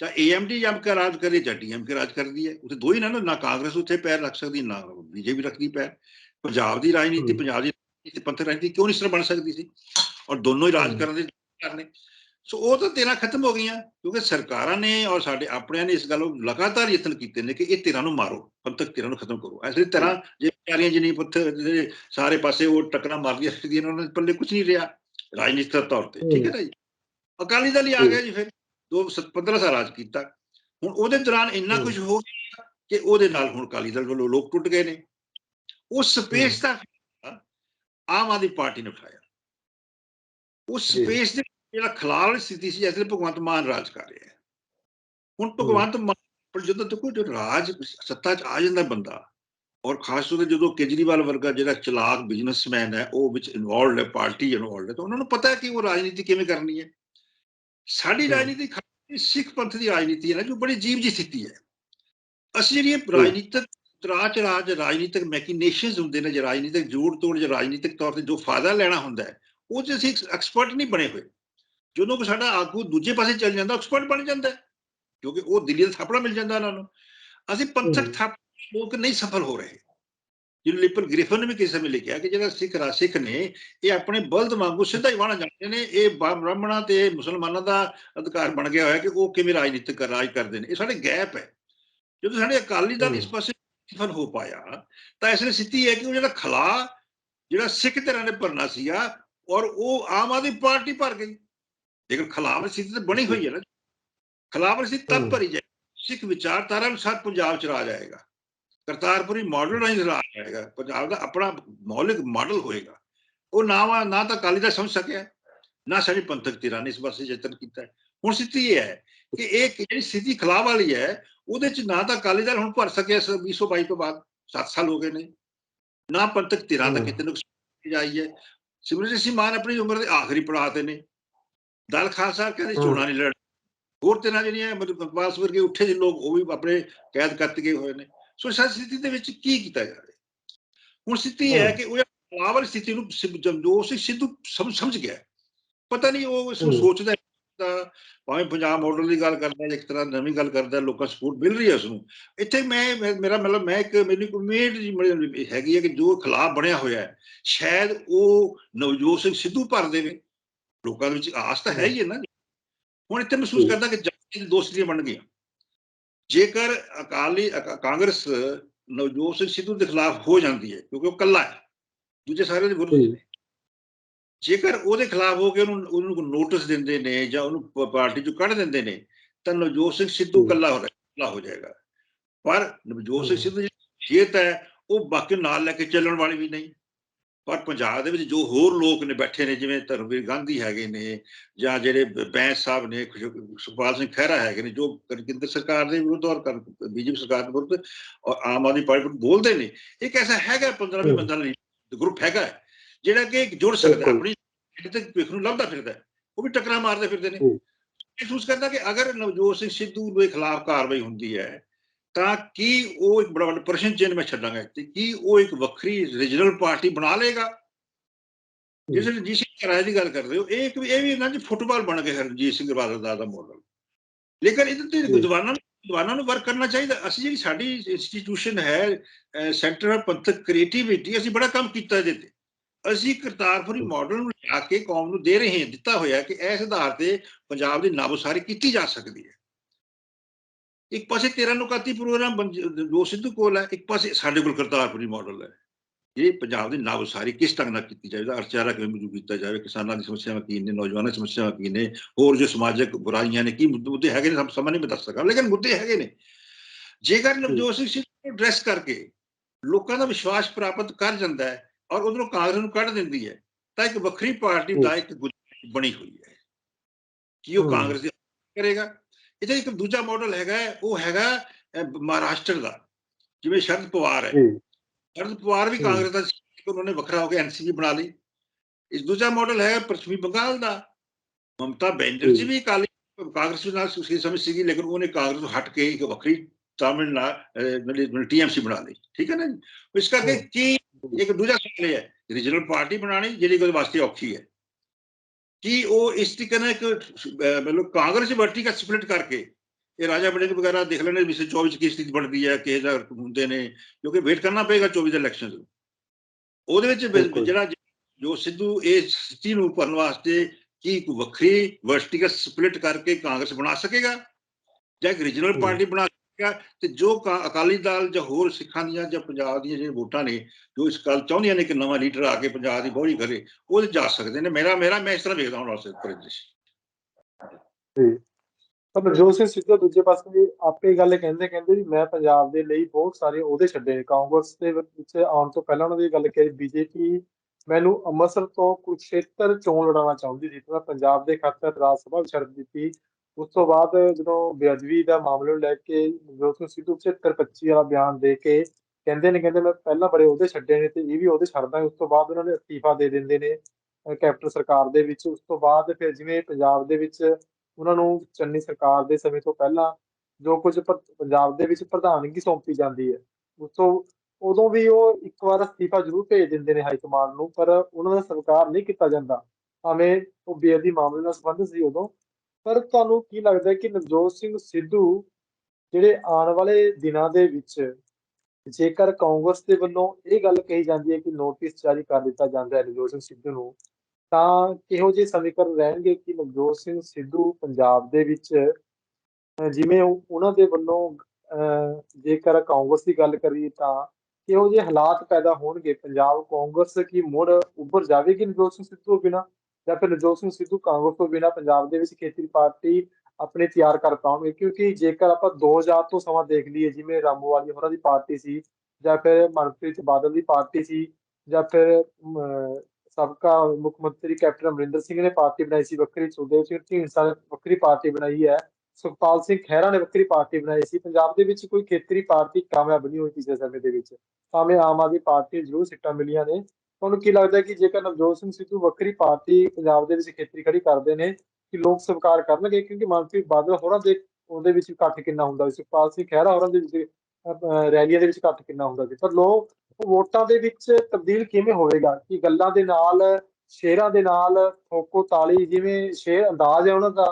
ਜਾਂ ਏਐਮਡੀ ਜਮ ਕੇ ਰਾਜ ਕਰੇ ਜਾਂ ਡੀਐਮਕੇ ਰਾਜ ਕਰਦੀ ਹੈ। ਉੱਥੇ ਦੋ ਹੀ ਨਾ ਨਾ ਕਾਂਗਰਸ ਉੱਥੇ ਪੈਰ ਰੱਖ ਸਕਦੀ ਨਾ ਬੀਜੇਪੀ ਰੱਖਦੀ ਪੈਰ। ਪੰਜਾਬ ਦੀ ਰਾਜਨੀਤੀ। ਪੰਜਾਬ ਦੀ ਰਾਜਨੀਤੀ ਪੰਥਕ ਰਾਜਨੀਤੀ ਕਿਉਂ ਨਹੀਂ ਤਰ੍ਹਾਂ ਬਣ ਸਕਦੀ ਸੀ? ਔਰ ਦੋਨੋਂ ਹੀ ਰਾਜ। ਕਰਨ ਦੇ ਕਰਨੇ ਸੋ ਉਹ ਤਾਂ ਤੇਰਾ ਖਤਮ ਹੋ ਗਈਆਂ ਕਿਉਂਕਿ ਸਰਕਾਰਾਂ ਨੇ ਔਰ ਸਾਡੇ ਆਪਣਿਆਂ ਨੇ ਇਸ ਗੱਲ ਨੂੰ ਲਗਾਤਾਰ ਯਤਨ ਕੀਤੇ ਨੇ ਕਿ ਇਹ ਧਿਰਾਂ ਨੂੰ ਮਾਰੋ ਪੰਥਕ ਧਿਰਾਂ ਨੂੰ ਖਤਮ ਕਰੋ। ਐਸੇ ਤਰ੍ਹਾਂ ਜੇ ਪਿਆਰੀਆਂ ਜਿਨੀ ਜਿਹੜੇ ਸਾਰੇ ਪਾਸੇ ਉਹ ਟੱਕਰਾਂ ਮਾਰਦੀਆਂ ਫਿਰਦੀਆਂ ਨੇ, ਉਹਨਾਂ ਦੇ ਪੱਲੇ ਕੁਝ ਨਹੀਂ ਰਿਹਾ ਰਾਜਨੀਤਿਕ ਤੌਰ ਤੇ। ਠੀਕ ਹੈ। ਨਾ ਜੀ? ਅਕਾਲੀ ਦਲ ਹੀ ਆ ਗਿਆ ਜੀ ਫਿਰ। ਦੋ ਸ- 15 ਸਾਲ ਰਾਜ ਕੀਤਾ। ਹੁਣ ਉਹਦੇ ਦੌਰਾਨ ਇੰਨਾ। ਕੁਝ ਹੋ। ਗਿਆ ਕਿ ਉਹਦੇ ਨਾਲ ਹੁਣ ਅਕਾਲੀ ਦਲ ਵੱਲੋਂ ਲੋਕ ਟੁੱਟ ਗਏ ਨੇ। ਉਸ ਸਪੇਸ ਦਾ ਆਮ ਆਦਮੀ ਪਾਰਟੀ ਨੇ ਉਠਾਇਆ। ਉਸ। ਸਪੇਸ ਦੇ ਜਿਹੜਾ ਖਲਾਲ ਵਾਲੀ ਸਥਿਤੀ ਸੀ ਜਿਸ ਭਗਵੰਤ ਮਾਨ ਰਾਜ ਕਰ ਰਿਹਾ ਹੈ। ਹੁਣ ਭਗਵੰਤ ਮਾਨ ਪਰ ਜਦੋਂ ਤੱਕ ਜੋ ਰਾਜ ਸੱਤਾ 'ਚ ਆ ਜਾਂਦਾ ਬੰਦਾ ਔਰ ਖਾਸ ਤੌਰ ਤੇ ਜਦੋਂ ਕੇਜਰੀਵਾਲ ਵਰਗਾ ਜਿਹੜਾ ਚਲਾਕ ਬਿਜ਼ਨਸਮੈਨ ਹੈ ਉਹ ਵਿੱਚ ਇਨਵੋਲਡ ਹੈ ਪਾਰਟੀ ਇਨਵੋਲਡ ਹੈ ਤਾਂ ਉਹਨਾਂ ਨੂੰ ਪਤਾ ਹੈ ਕਿ ਉਹ ਰਾਜਨੀਤੀ ਕਿਵੇਂ ਕਰਨੀ ਹੈ। ਸਾਡੀ। ਰਾਜਨੀਤੀ ਸਿੱਖ ਪੰਥ ਦੀ ਰਾਜਨੀਤੀ ਹੈ ਨਾ ਜੋ ਬੜੀ ਜੀਵ ਜੀ ਸਥਿਤੀ ਹੈ। ਅਸੀਂ ਜਿਹੜੀ ਰਾਜਨੀਤਿਕ ਤਰਾਚ ਰਾਜ ਰਾਜਨੀਤਿਕ ਮੈਕੀਨੇਸ਼ਨਸ ਹੁੰਦੇ ਨੇ ਜੇ ਰਾਜਨੀਤਿਕ ਜੋੜ ਤੋੜ ਜਾਂ ਰਾਜਨੀਤਿਕ ਤੌਰ ਤੇ ਜੋ ਫਾਇਦਾ ਲੈਣਾ ਹੁੰਦਾ ਹੈ ਉਹ 'ਚ ਅਸੀਂ ਐਕਸਪਰਟ ਨਹੀਂ ਬਣੇ ਹੋਏ। ਜਦੋਂ ਕਿ ਸਾਡਾ ਆਗੂ ਦੂਜੇ ਪਾਸੇ ਚੱਲ ਜਾਂਦਾ ਐਕਸਪਰਟ ਬਣ ਜਾਂਦਾ ਹੈ ਕਿਉਂਕਿ ਉਹ ਦਿੱਲੀ ਦਾ ਥਾਪੜਾ ਮਿਲ ਜਾਂਦਾ ਉਹਨਾਂ ਨੂੰ। ਅਸੀਂ ਪੰਥਕ। ਥਾਪ ਲੋਕ ਨਹੀਂ ਸਫਲ ਹੋ ਰਹੇ। ਜਿਹਨੂੰ ਲਿਪਰ ਗ੍ਰਿਫਨ ਨੇ ਵੀ ਕਿਸੇ ਸਮੇਂ ਲਿਖਿਆ ਕਿ ਜਿਹੜਾ ਸਿੱਖ ਰਾ ਸਿੱਖ ਨੇ ਇਹ ਆਪਣੇ ਬਲਦ ਵਾਂਗੂ ਸਿੱਧਾ ਹੀ ਵਾਣਾ ਜਾਂਦੇ ਨੇ ਇਹ ਬ੍ਰਾਹਮਣਾਂ ਤੇ ਮੁਸਲਮਾਨਾਂ ਦਾ ਅਧਿਕਾਰ ਬਣ ਗਿਆ ਹੋਇਆ ਕਿ ਉਹ ਕਿਵੇਂ ਰਾਜਨੀਤਿਕ ਰਾਜ ਕਰਦੇ ਨੇ। ਇਹ ਸਾਡੇ ਗੈਪ ਹੈ। ਜਦੋਂ ਸਾਡੇ ਅਕਾਲੀ ਦਲ ਇਸ। ਪਾਸੇ ਸਫਲ ਹੋ ਪਾਇਆ ਤਾਂ ਇਸ ਲਈ ਸਥਿਤੀ ਹੈ ਕਿ ਉਹ ਜਿਹੜਾ ਖਲਾ ਜਿਹੜਾ ਸਿੱਖ ਧਿਰਾਂ ਨੇ ਭਰਨਾ ਸੀਗਾ ਔਰ ਉਹ ਆਮ ਆਦਮੀ ਪਾਰਟੀ ਭਰ ਗਈ। ਲੇਕਿਨ ਖਿਲਾਫ ਸਥਿਤੀ ਤਾਂ ਬਣੀ ਹੋਈ ਹੈ ਨਾ। ਖਿਲਾਫ ਸਥਿਤੀ ਤਦ। ਭਰੀ ਜਾਏ ਸਿੱਖ ਵਿਚਾਰਧਾਰਾ ਅਨੁਸਾਰ ਪੰਜਾਬ ਚ ਰਾਜ ਆਏਗਾ। ਕਰਤਾਰਪੁਰੀ ਮਾਡਲ ਰਾਜ ਰਾਜ ਆਏਗਾ ਪੰਜਾਬ ਦਾ ਆਪਣਾ ਮੌਲਿਕ ਮਾਡਲ ਹੋਏਗਾ ਉਹ ਨਾ ਨਾ ਤਾਂ ਅਕਾਲੀ ਦਾ ਸਮਝ ਸਕਿਆ ਨਾ ਸਾਡੀ ਪੰਥਕ ਧਿਰਾਂ ਨੇ ਇਸ ਪਾਸੇ ਯਤਨ ਕੀਤਾ। ਹੁਣ ਸਥਿਤੀ ਇਹ ਹੈ ਕਿ ਇਹ ਜਿਹੜੀ ਸਥਿਤੀ ਖਿਲਾਫ ਵਾਲੀ ਹੈ ਉਹਦੇ ਚ ਨਾ ਤਾਂ ਅਕਾਲੀ ਦਲ ਹੁਣ ਭਰ ਸਕਿਆ ਸ- 2022 ਤੋਂ ਬਾਅਦ 7 ਸਾਲ ਹੋ ਗਏ ਨੇ ਨਾ ਪੰਥਕ ਧਿਰਾਂ ਦਾ। ਕਿਤੇ ਨੁਕਸਾਨ ਜਾਈ ਹੈ ਸਿਮਰਜੀਤ ਸਿੰਘ ਮਾਨ ਆਪਣੀ ਉਮਰ ਦੇ ਆਖਰੀ ਪੜਾਅ ਤੇ ਨੇ ਦਲ ਖਾਲਸਾ ਕਹਿੰਦੇ। ਚੋਣਾਂ ਨਹੀਂ ਲੜ ਹੋਰ ਤੇ ਜਿਹੜੀਆਂ ਮਤਲਬ ਬਕਵਾਸ ਵਰਗੇ ਉੱਠੇ ਜਿਹੇ ਲੋਕ ਉਹ ਵੀ ਆਪਣੇ ਕੈਦ ਕੱਤ ਗਏ ਹੋਏ ਨੇ ਸੋ ਇਸ ਸਥਿਤੀ ਦੇ ਵਿੱਚ ਕੀ ਕੀਤਾ ਜਾਵੇ ਹੁਣ ਸਥਿਤੀ ਹੈ। ਕਿ ਉਹ ਵਾਲੀ ਸਥਿਤੀ ਨੂੰ ਸਿ- ਜੋ ਸੀ ਸਿੱਧੂ ਸਮਝ ਸਮਝ ਗਿਆ ਪਤਾ ਨਹੀਂ ਉਹ ਇਸ ਨੂੰ। ਸੋਚਦਾ ਤਾਂ ਭਾਵੇਂ ਪੰਜਾਬ ਮਾਡਲ ਦੀ ਗੱਲ ਕਰਦਾ ਇੱਕ ਤਰ੍ਹਾਂ ਨਵੀਂ ਗੱਲ ਕਰਦਾ ਲੋਕਾਂ ਸਪੋਰਟ ਮਿਲ ਰਹੀ ਹੈ ਉਸ ਨੂੰ ਇੱਥੇ ਮੈਂ ਮੇਰਾ ਮਤਲਬ ਮੈਂ ਇੱਕ ਮੈਨੂੰ ਉਮੀਦ ਜੀ ਹੈਗੀ ਹੈ ਕਿ ਜੋ ਖਿਲਾਫ ਬਣਿਆ ਹੋਇਆ ਹੈ ਸ਼ਾਇਦ ਉਹ ਨਵਜੋਤ ਸਿੰਘ ਸਿੱਧੂ ਭਰ ਦੇਵੇ ਲੋਕਾਂ ਦੇ ਵਿੱਚ ਆਸ ਤਾਂ ਹੈ ਹੀ ਹੈ ਨਾ ਹੁਣ ਇੱਥੇ ਮਹਿਸੂਸ। ਕਰਦਾ ਕਿ ਜਾਤੀ ਦੀ ਦੋ ਸਥਿਤੀਆਂ ਬਣ ਗਈਆਂ ਜੇਕਰ ਅਕਾਲੀ ਅਕਾ- ਕਾਂਗਰਸ ਨਵਜੋਤ ਸਿੰਘ ਸਿੱਧੂ ਦੇ ਖਿਲਾਫ ਹੋ ਜਾਂਦੀ ਹੈ ਕਿਉਂਕਿ ਉਹ ਕੱਲਾ ਹੈ ਦੂਜੇ ਸਾਰੇ ਦੇ ਵਿਰੁੱਧ। ਨੇ ਜੇਕਰ ਉਹਦੇ ਖਿਲਾਫ ਹੋ ਕੇ ਉਹਨੂੰ ਉਹਨੂੰ ਨੋਟਿਸ ਦਿੰਦੇ ਨੇ ਜਾਂ ਉਹਨੂੰ ਪਾਰਟੀ ਚੋਂ ਕੱਢ ਦਿੰਦੇ ਨੇ ਤਾਂ ਨਵਜੋਤ ਸਿੰਘ ਸਿੱਧੂ। ਕੱਲਾ ਹੋ ਕੱਲਾ ਹੋ ਜਾਏਗਾ ਪਰ ਨਵਜੋਤ ਸਿੰਘ। ਸਿੱਧੂ ਦੀ ਸ਼ਖਸੀਅਤ ਹੈ ਉਹ ਬਾਕੀ ਨਾਲ ਲੈ ਕੇ ਚੱਲਣ ਵਾਲੀ ਵੀ ਨਹੀਂ ਪਰ ਪੰਜਾਬ ਦੇ ਵਿੱਚ ਜੋ ਹੋਰ ਲੋਕ ਨੇ ਬੈਠੇ ਨੇ ਜਿਵੇਂ ਧਰਮਵੀਰ ਗਾਂਧੀ ਹੈਗੇ ਨੇ ਜਾਂ ਜਿਹੜੇ ਬੈਂਸ ਸਾਹਿਬ ਨੇ ਸੁਖਪਾਲ ਸਿੰਘ ਖਹਿਰਾ ਹੈਗੇ ਨੇ ਜੋ ਕੇਂਦਰ ਸਰਕਾਰ ਦੇ ਵਿਰੁੱਧ ਔਰ ਬੀਜੇਪੀ ਸਰਕਾਰ ਦੇ ਵਿਰੁੱਧ ਔਰ ਆਮ ਆਦਮੀ ਪਾਰਟੀ ਵਿਰੁੱਧ ਬੋਲਦੇ ਨੇ ਇੱਕ ਐਸਾ ਹੈਗਾ 15 20 ਹਮ। ਬੰਦਾ ਗਰੁੱਪ ਹੈਗਾ ਜਿਹੜਾ ਕਿ ਜੁੜ ਸਕਦਾ। ਆਪਣੀ ਤੇ ਭਿੱਖ ਨੂੰ ਲੱਭਦਾ ਫਿਰਦਾ। ਉਹ ਵੀ ਟੱਕਰਾਂ ਮਾਰਦੇ ਫਿਰਦੇ ਨੇ। ਮਹਿਸੂਸ ਕਰਦਾ ਕਿ ਅਗਰ ਨਵਜੋਤ ਸਿੰਘ ਸਿੱਧੂ ਦੇ ਖਿਲਾਫ ਕਾਰਵਾਈ ਹੁੰਦੀ ਹੈ ਤਾਂ ਕੀ ਉਹ ਇੱਕ ਬੜਾ ਵੱਡਾ ਪ੍ਰਸ਼ਨ ਚਿੰਨ੍ਹ ਮੈਂ ਛੱਡਾਂਗਾ ਤੇ ਕੀ ਉਹ ਇੱਕ ਵੱਖਰੀ ਰੀਜਨਲ ਪਾਰਟੀ ਬਣਾ ਲਏਗਾ? ਜਿਸ ਨੇ ਜੀ ਸਿੰਘ ਰਾਏ ਦੀ ਗੱਲ ਕਰਦੇ ਹੋ ਇਹ ਇੱਕ ਇਹ ਵੀ ਨਾ ਜੀ ਫੁੱਟਬਾਲ ਬਣ ਕੇ ਹਰਜੀਤ ਸਿੰਘ ਬਾਦਲ ਦਾ ਦਾ ਮਾਡਲ ਲੇਕਿਨ ਇਹਦੇ ਤੇ ਜੀ। ਵਿਦਵਾਨਾਂ ਨੂੰ ਵਿਦਵਾਨਾਂ ਨੂੰ ਵਰਕ ਕਰਨਾ ਚਾਹੀਦਾ। ਅਸੀਂ ਜਿਹੜੀ ਸਾਡੀ ਇੰਸਟੀਟਿਊਸ਼ਨ ਹੈ ਸੈਂਟਰ ਆਫ ਪੰਥਕ ਕ੍ਰੀਏਟੀਵਿਟੀ ਅਸੀਂ ਬੜਾ ਕੰਮ ਕੀਤਾ ਇਹਦੇ ਤੇ। ਅਸੀਂ ਕਰਤਾਰਪੁਰੀ ਮਾਡਲ ਨੂੰ ਲਿਆ ਕੇ ਕੌਮ ਨੂੰ ਦੇ ਰਹੇ ਹਾਂ ਦਿੱਤਾ ਹੋਇਆ ਕਿ ਇਸ ਆਧਾਰ ਤੇ ਪੰਜਾਬ ਦੀ ਨਾਬੋਸਾਰੀ ਕੀਤੀ ਜਾ ਸਕਦੀ ਹੈ। ਇੱਕ ਪਾਸੇ 13 ਨੁਕਾਤੀ ਪ੍ਰੋਗਰਾਮ ਬਣ- ਜੋ ਸਿੱਧੂ ਕੋਲ ਹੈ ਇੱਕ ਪਾਸੇ ਸਾਡੇ ਕੋਲ ਕਰਤਾਰਪੁਰੀ ਮਾਡਲ ਹੈ। ਇਹ ਪੰਜਾਬ ਦੀ ਨਾਬੋਸਾਰੀ ਕਿਸ ਢੰਗ ਨਾਲ ਕੀਤੀ ਜਾਵੇ ਅਰਚਾਰਾ ਕਿਵੇਂ ਮੌਜੂਦ ਕੀਤਾ ਜਾਵੇ ਕਿਸਾਨਾਂ ਦੀ ਸਮੱਸਿਆਵਾਂ ਕੀ ਨੇ ਨੌਜਵਾਨਾਂ ਦੀ ਸਮੱਸਿਆਵਾਂ ਕੀ ਨੇ ਹੋਰ ਜੋ ਸਮਾਜਿਕ ਬੁਰਾਈਆਂ ਨੇ ਕੀ ਮੁੱਦੇ ਹੈਗੇ ਨੇ ਸਮ- ਨਹੀਂ ਮੈਂ ਦੱਸ ਸਕਾਂ ਲੇਕਿਨ ਮੁੱਦੇ ਹੈਗੇ ਨੇ। ਜੇਕਰ ਨਵਜੋਤ ਸਿੰਘ ਸਿੱਧੂ ਨੂੰ ਐਡਰੈਸ ਕਰਕੇ ਲੋਕਾਂ ਦਾ ਵਿਸ਼ਵਾਸ ਪ੍ਰਾਪਤ ਕਰ ਜਾਂਦਾ ਹੈ ਔਰ ਉਧਰੋਂ ਕਾਂਗਰਸ ਨੂੰ ਕੱਢ ਦਿੰਦੀ ਹੈ ਤਾਂ ਇੱਕ ਵੱਖਰੀ ਪਾਰਟੀ ਦਾ ਇੱਕ ਬਣੀ ਹੋਈ ਹੈ। ਕੀ ਉਹ। ਕਾਂਗਰਸ ਦੀ ਕਰੇਗਾ? ਇਹਦਾ ਇੱਕ ਦੂਜਾ ਮਾਡਲ ਹੈਗਾ ਉਹ ਹੈਗਾ ਮਹਾਰਾਸ਼ਟਰ ਦਾ ਜਿਵੇਂ ਸ਼ਰਦ ਪਵਾਰ ਹੈ ਸ਼ਰਦ ਪਵਾਰ ਵੀ। ਕਾਂਗਰਸ ਦਾ ਸੀ ਉਹਨਾਂ ਨੇ ਵੱਖਰਾ ਹੋ ਕੇ ਐਨਸੀਪੀ ਬਣਾ ਲਈ ਇਸ ਦੂਜਾ ਮਾਡਲ ਹੈ ਪੱਛਮੀ ਬੰਗਾਲ ਦਾ ਮਮਤਾ ਬੈਨਰਜੀ। ਵੀ ਕਾਲੀ ਕਾਂਗਰਸ ਨਾਲ ਸੁਸੀ ਸਮਝ ਸੀਗੀ ਲੇਕਿਨ ਉਹਨੇ ਕਾਂਗਰਸ ਤੋਂ ਹਟ ਕੇ ਇੱਕ ਵੱਖਰੀ ਤਾਮਿਲਨਾਡੂ ਟੀਐਮਸੀ ਬਣਾ ਲਈ ਠੀਕ ਹੈ ਨਾ ਇਸ ਕਰਕੇ। ਕੀ ਇੱਕ ਦੂਜਾ ਸਵਾਲ ਹੈ ਰੀਜਨਲ ਪਾਰਟੀ ਬਣਾਣੀ ਜਿਹੜੀ ਉਹਦੇ ਵਾਸਤੇ ਔਖੀ ਹੈ ਕੀ ਉਹ ਇਸ ਤਰੀਕੇ ਨਾਲ ਇੱਕ ਅਹ, ਮਤਲਬ ਕਾਂਗਰਸ ਵਰਟੀਕਲ ਸਪਲਿਟ ਕਰਕੇ ਇਹ ਰਾਜਾ ਬੜੇ ਵਗੈਰਾ ਦੇਖ ਲੈਣੇ ਵੀ 24 ਚ ਕੀ ਸਥਿਤੀ ਬਣਦੀ ਹੈ ਕਿਹੇ ਦਾ ਹੁੰਦੇ ਨੇ ਕਿਉਂਕਿ ਵੇਟ ਕਰਨਾ ਪਏਗਾ 24 ਦੇ ਇਲੈਕਸ਼ਨ ਨੂੰ ਉਹਦੇ ਵਿੱਚ। ਜਿਹੜਾ ਜੋ ਸਿੱਧੂ ਇਹ ਸਥਿਤੀ ਨੂੰ ਭਰਨ ਵਾਸਤੇ ਕੀ ਇੱਕ ਵੱਖਰੀ ਵਰਟੀਕਲ ਸਪਲਿਟ ਕਰਕੇ ਕਾਂਗਰਸ ਬਣਾ ਸਕੇਗਾ ਜਾਂ ਇੱਕ ਰੀਜਨਲ। ਪਾਰਟੀ ਬਣਾ ਤੇ ਜੋ ਅਕਾਲੀ ਦਲ ਜਾਂ ਹੋਰ ਸਿੱਖਾਂ ਦੀਆਂ ਜਾਂ ਪੰਜਾਬ ਦੀਆਂ ਜਿਹੜੀਆਂ ਵੋਟਾਂ ਨੇ, ਜੋ ਇਸ ਗੱਲ ਚਾਹੁੰਦੀਆਂ ਨੇ ਕਿ ਨਵਾਂ ਲੀਡਰ ਆ ਕੇ ਪੰਜਾਬ ਦੀ ਬੋਹਰੀ ਕਰੇ ਉਹਦੇ ਜਾ ਸਕਦੇ ਨੇ। ਮੇਰਾ ਮੇਰਾ, ਮੈਂ ਇਸ ਤਰ੍ਹਾਂ ਵੇਖਦਾ ਹਾਂ ਵਾਸਤੇ ਪਰਿਦ੍ਰਿਸ਼ ਪਰ ਨਵਜੋਤ ਸਿੰਘ ਸਿੱਧੂ ਦੂਜੇ ਪਾਸੇ ਆਪੇ ਗੱਲ ਕਹਿੰਦੇ ਕਹਿੰਦੇ ਵੀ ਮੈਂ ਪੰਜਾਬ ਦੇ ਲਈ ਬਹੁਤ ਸਾਰੇ ਅਹੁਦੇ ਛੱਡੇ ਨੇ। ਕਾਂਗਰਸ ਦੇ ਵਿੱਚ ਆਉਣ ਤੋਂ ਪਹਿਲਾਂ ਉਹਨਾਂ ਦੀ ਗੱਲ ਕਹੀ, ਬੀਜੇਪੀ ਮੈਨੂੰ ਅੰਮ੍ਰਿਤਸਰ ਤੋਂ ਕੁਰੂਕਸ਼ੇਤਰ ਚੋਣ ਲੜਾਉਣਾ ਚਾਹੁੰਦੀ ਸੀ ਤੇ ਪੰਜਾਬ ਦੇ ਖਾਤਰ ਰਾਜ ਸਭਾ ਛੱਡ ਦਿੱਤੀ। ਉਸ ਤੋਂ ਬਾਅਦ ਜਦੋਂ ਬੇਅਦਬੀ ਦਾ ਮਾਮਲੇ ਨੂੰ ਲੈ ਕੇ ਨਵਜੋਤ ਸਿੰਘ ਸਿੱਧੂ 7525 ਵਾਲਾ ਬਿਆਨ ਦੇ ਕੇ ਕਹਿੰਦੇ ਨੇ, ਕਹਿੰਦੇ ਮੈਂ ਪਹਿਲਾਂ ਬੜੇ ਅਹੁਦੇ ਛੱਡੇ ਨੇ ਤੇ ਇਹ ਵੀ ਅਹੁਦੇ ਛੱਡਦਾ ਉਸ ਤੋਂ ਬਾਅਦ ਉਹਨਾਂ ਨੇ ਅਸਤੀਫਾ ਦੇ ਦਿੰਦੇ ਨੇ ਕੈਪਟਨ ਸਰਕਾਰ ਦੇ ਵਿੱਚ। ਉਸ ਤੋਂ ਬਾਅਦ ਫਿਰ ਜਿਵੇਂ ਪੰਜਾਬ ਦੇ ਵਿੱਚ ਉਹਨਾਂ ਨੂੰ ਚੰਨੀ ਸਰਕਾਰ ਦੇ ਸਮੇਂ ਤੋਂ ਪਹਿਲਾਂ ਜੋ ਕੁਝ ਪੰਜਾਬ ਦੇ ਵਿੱਚ ਪ੍ਰਧਾਨਗੀ ਸੌਂਪੀ ਜਾਂਦੀ ਹੈ, ਉਸ ਤੋਂ ਉਦੋਂ ਵੀ ਉਹ ਇੱਕ ਵਾਰ ਅਸਤੀਫਾ ਜ਼ਰੂਰ ਭੇਜ ਦਿੰਦੇ ਨੇ ਹਾਈ ਕਮਾਂਡ ਨੂੰ, ਪਰ ਉਹਨਾਂ ਦਾ ਸਵੀਕਾਰ ਨਹੀਂ ਕੀਤਾ ਜਾਂਦਾ। ਭਾਵੇਂ ਉਹ ਬੇਅਦਬੀ ਮਾਮਲੇ ਨਾਲ ਸੰਬੰਧਿਤ ਸੀ ਉਦੋਂ ਪਰ ਤੁਹਾਨੂੰ ਕੀ ਲੱਗਦਾ ਹੈ ਕਿ ਨਵਜੋਤ ਸਿੰਘ ਸਿੱਧੂ ਜਿਹੜੇ ਆਉਣ ਵਾਲੇ ਦਿਨਾਂ ਦੇ ਵਿੱਚ ਜੇਕਰ ਕਾਂਗਰਸ ਦੇ ਵੱਲੋਂ ਇਹ ਗੱਲ ਕਹੀ ਜਾਂਦੀ ਹੈ ਕਿ ਨੋਟਿਸ ਜਾਰੀ ਕਰ ਦਿੱਤਾ ਜਾਂਦਾ ਹੈ ਨਵਜੋਤ ਸਿੰਘ ਸਿੱਧੂ ਨੂੰ, ਤਾਂ ਕਿਹੋ ਜਿਹੇ ਸਮੀਕਰਨ ਰਹਿਣਗੇ ਕਿ ਨਵਜੋਤ ਸਿੰਘ ਸਿੱਧੂ ਪੰਜਾਬ ਦੇ ਵਿੱਚ ਜਿਵੇਂ ਉਹਨਾਂ ਦੇ ਵੱਲੋਂ, ਅਹ ਜੇਕਰ ਕਾਂਗਰਸ ਦੀ ਗੱਲ ਕਰੀਏ ਤਾਂ ਕਿਹੋ ਜਿਹੇ ਹਾਲਾਤ ਪੈਦਾ ਹੋਣਗੇ? ਪੰਜਾਬ ਕਾਂਗਰਸ ਕੀ ਮੁੜ ਉੱਭਰ ਜਾਵੇਗੀ ਨਵਜੋਤ ਸਿੰਘ ਸਿੱਧੂ ਤੋਂ ਬਿਨਾਂ? ਜਾਂ ਫਿਰ ਨਵਜੋਤ ਸਿੰਘ ਸਿੱਧੂ ਕਾਂਗਰਸ ਤੋਂ ਬਿਨਾਂ ਪੰਜਾਬ ਦੇ ਵਿੱਚ ਖੇਤਰੀ ਪਾਰਟੀ ਆਪਣੇ ਤਿਆਰ ਕਰ ਪਾਉਣਗੇ, ਕਿਉਂਕਿ ਜੇਕਰ ਆਪਾਂ 2000 ਤੋਂ ਸਮਾਂ ਦੇਖ ਲਈਏ, ਜਿਵੇਂ ਰਾਮੂਵਾਲੀ ਹੋਰਾਂ ਦੀ ਪਾਰਟੀ ਸੀ ਜਾਂ ਫਿਰ ਮਨਪ੍ਰੀਤ ਬਾਦਲ ਦੀ ਪਾਰਟੀ ਸੀ ਜਾਂ ਫਿਰ ਸਾਬਕਾ ਮੁੱਖ ਮੰਤਰੀ ਕੈਪਟਨ ਅਮਰਿੰਦਰ ਸਿੰਘ ਨੇ ਪਾਰਟੀ ਬਣਾਈ ਸੀ ਵੱਖਰੀ ਸੁਖਦੇਵ ਸਿੰਘ ਢੀਂਡਸਾ ਨੇ ਵੱਖਰੀ ਪਾਰਟੀ ਬਣਾਈ ਹੈ, ਸੁਖਪਾਲ ਸਿੰਘ ਖਹਿਰਾ ਨੇ ਵੱਖਰੀ ਪਾਰਟੀ ਬਣਾਈ ਸੀ, ਪੰਜਾਬ ਦੇ ਵਿੱਚ ਕੋਈ ਖੇਤਰੀ ਪਾਰਟੀ ਕਾਮਯਾਬ ਨਹੀਂ ਹੋਈ ਪਿਛਲੇ ਸਮੇਂ ਦੇ ਵਿੱਚ, ਭਾਵੇਂ ਆਮ ਆਦਮੀ ਪਾਰਟੀ ਜ਼ਰੂਰ ਸੀਟਾਂ ਮਿਲੀਆਂ ਨੇ ਤੁਹਾਨੂੰ ਕੀ ਲੱਗਦਾ ਕਿ ਜੇਕਰ ਨਵਜੋਤ ਸਿੰਘ ਸਿੱਧੂ ਵੱਖਰੀ ਪਾਰਟੀ ਪੰਜਾਬ ਦੇ ਵਿੱਚ ਖੇਤਰੀ ਖੜੀ ਕਰਦੇ ਨੇ, ਕਿ ਲੋਕ ਸਵੀਕਾਰ ਕਰਨਗੇ? ਕਿਉਂਕਿ ਮਨਪ੍ਰੀਤ ਬਾਦਲ ਹੋਰਾਂ ਦੇ, ਉਹਦੇ ਵਿੱਚ ਇਕੱਠ ਕਿੰਨਾ ਹੁੰਦਾ ਸੀ, ਸੁਖਪਾਲ ਸਿੰਘ ਖਹਿਰਾ ਹੋਰਾਂ ਦੇ ਵਿੱਚ ਰੈਲੀਆਂ ਦੇ ਵਿੱਚ ਇਕੱਠ ਕਿੰਨਾ ਹੁੰਦਾ ਸੀ। ਪਰ ਲੋਕ ਵੋਟਾਂ ਦੇ ਵਿੱਚ ਤਬਦੀਲ ਕਿਵੇਂ ਹੋਵੇਗਾ? ਕਿ ਗੱਲਾਂ ਦੇ ਨਾਲ, ਸ਼ੇਰਾਂ ਦੇ ਨਾਲ, ਠੋਕੋ ਤਾਲੀ, ਜਿਵੇਂ ਸ਼ੇਰ ਅੰਦਾਜ਼ ਹੈ ਉਹਨਾਂ ਦਾ,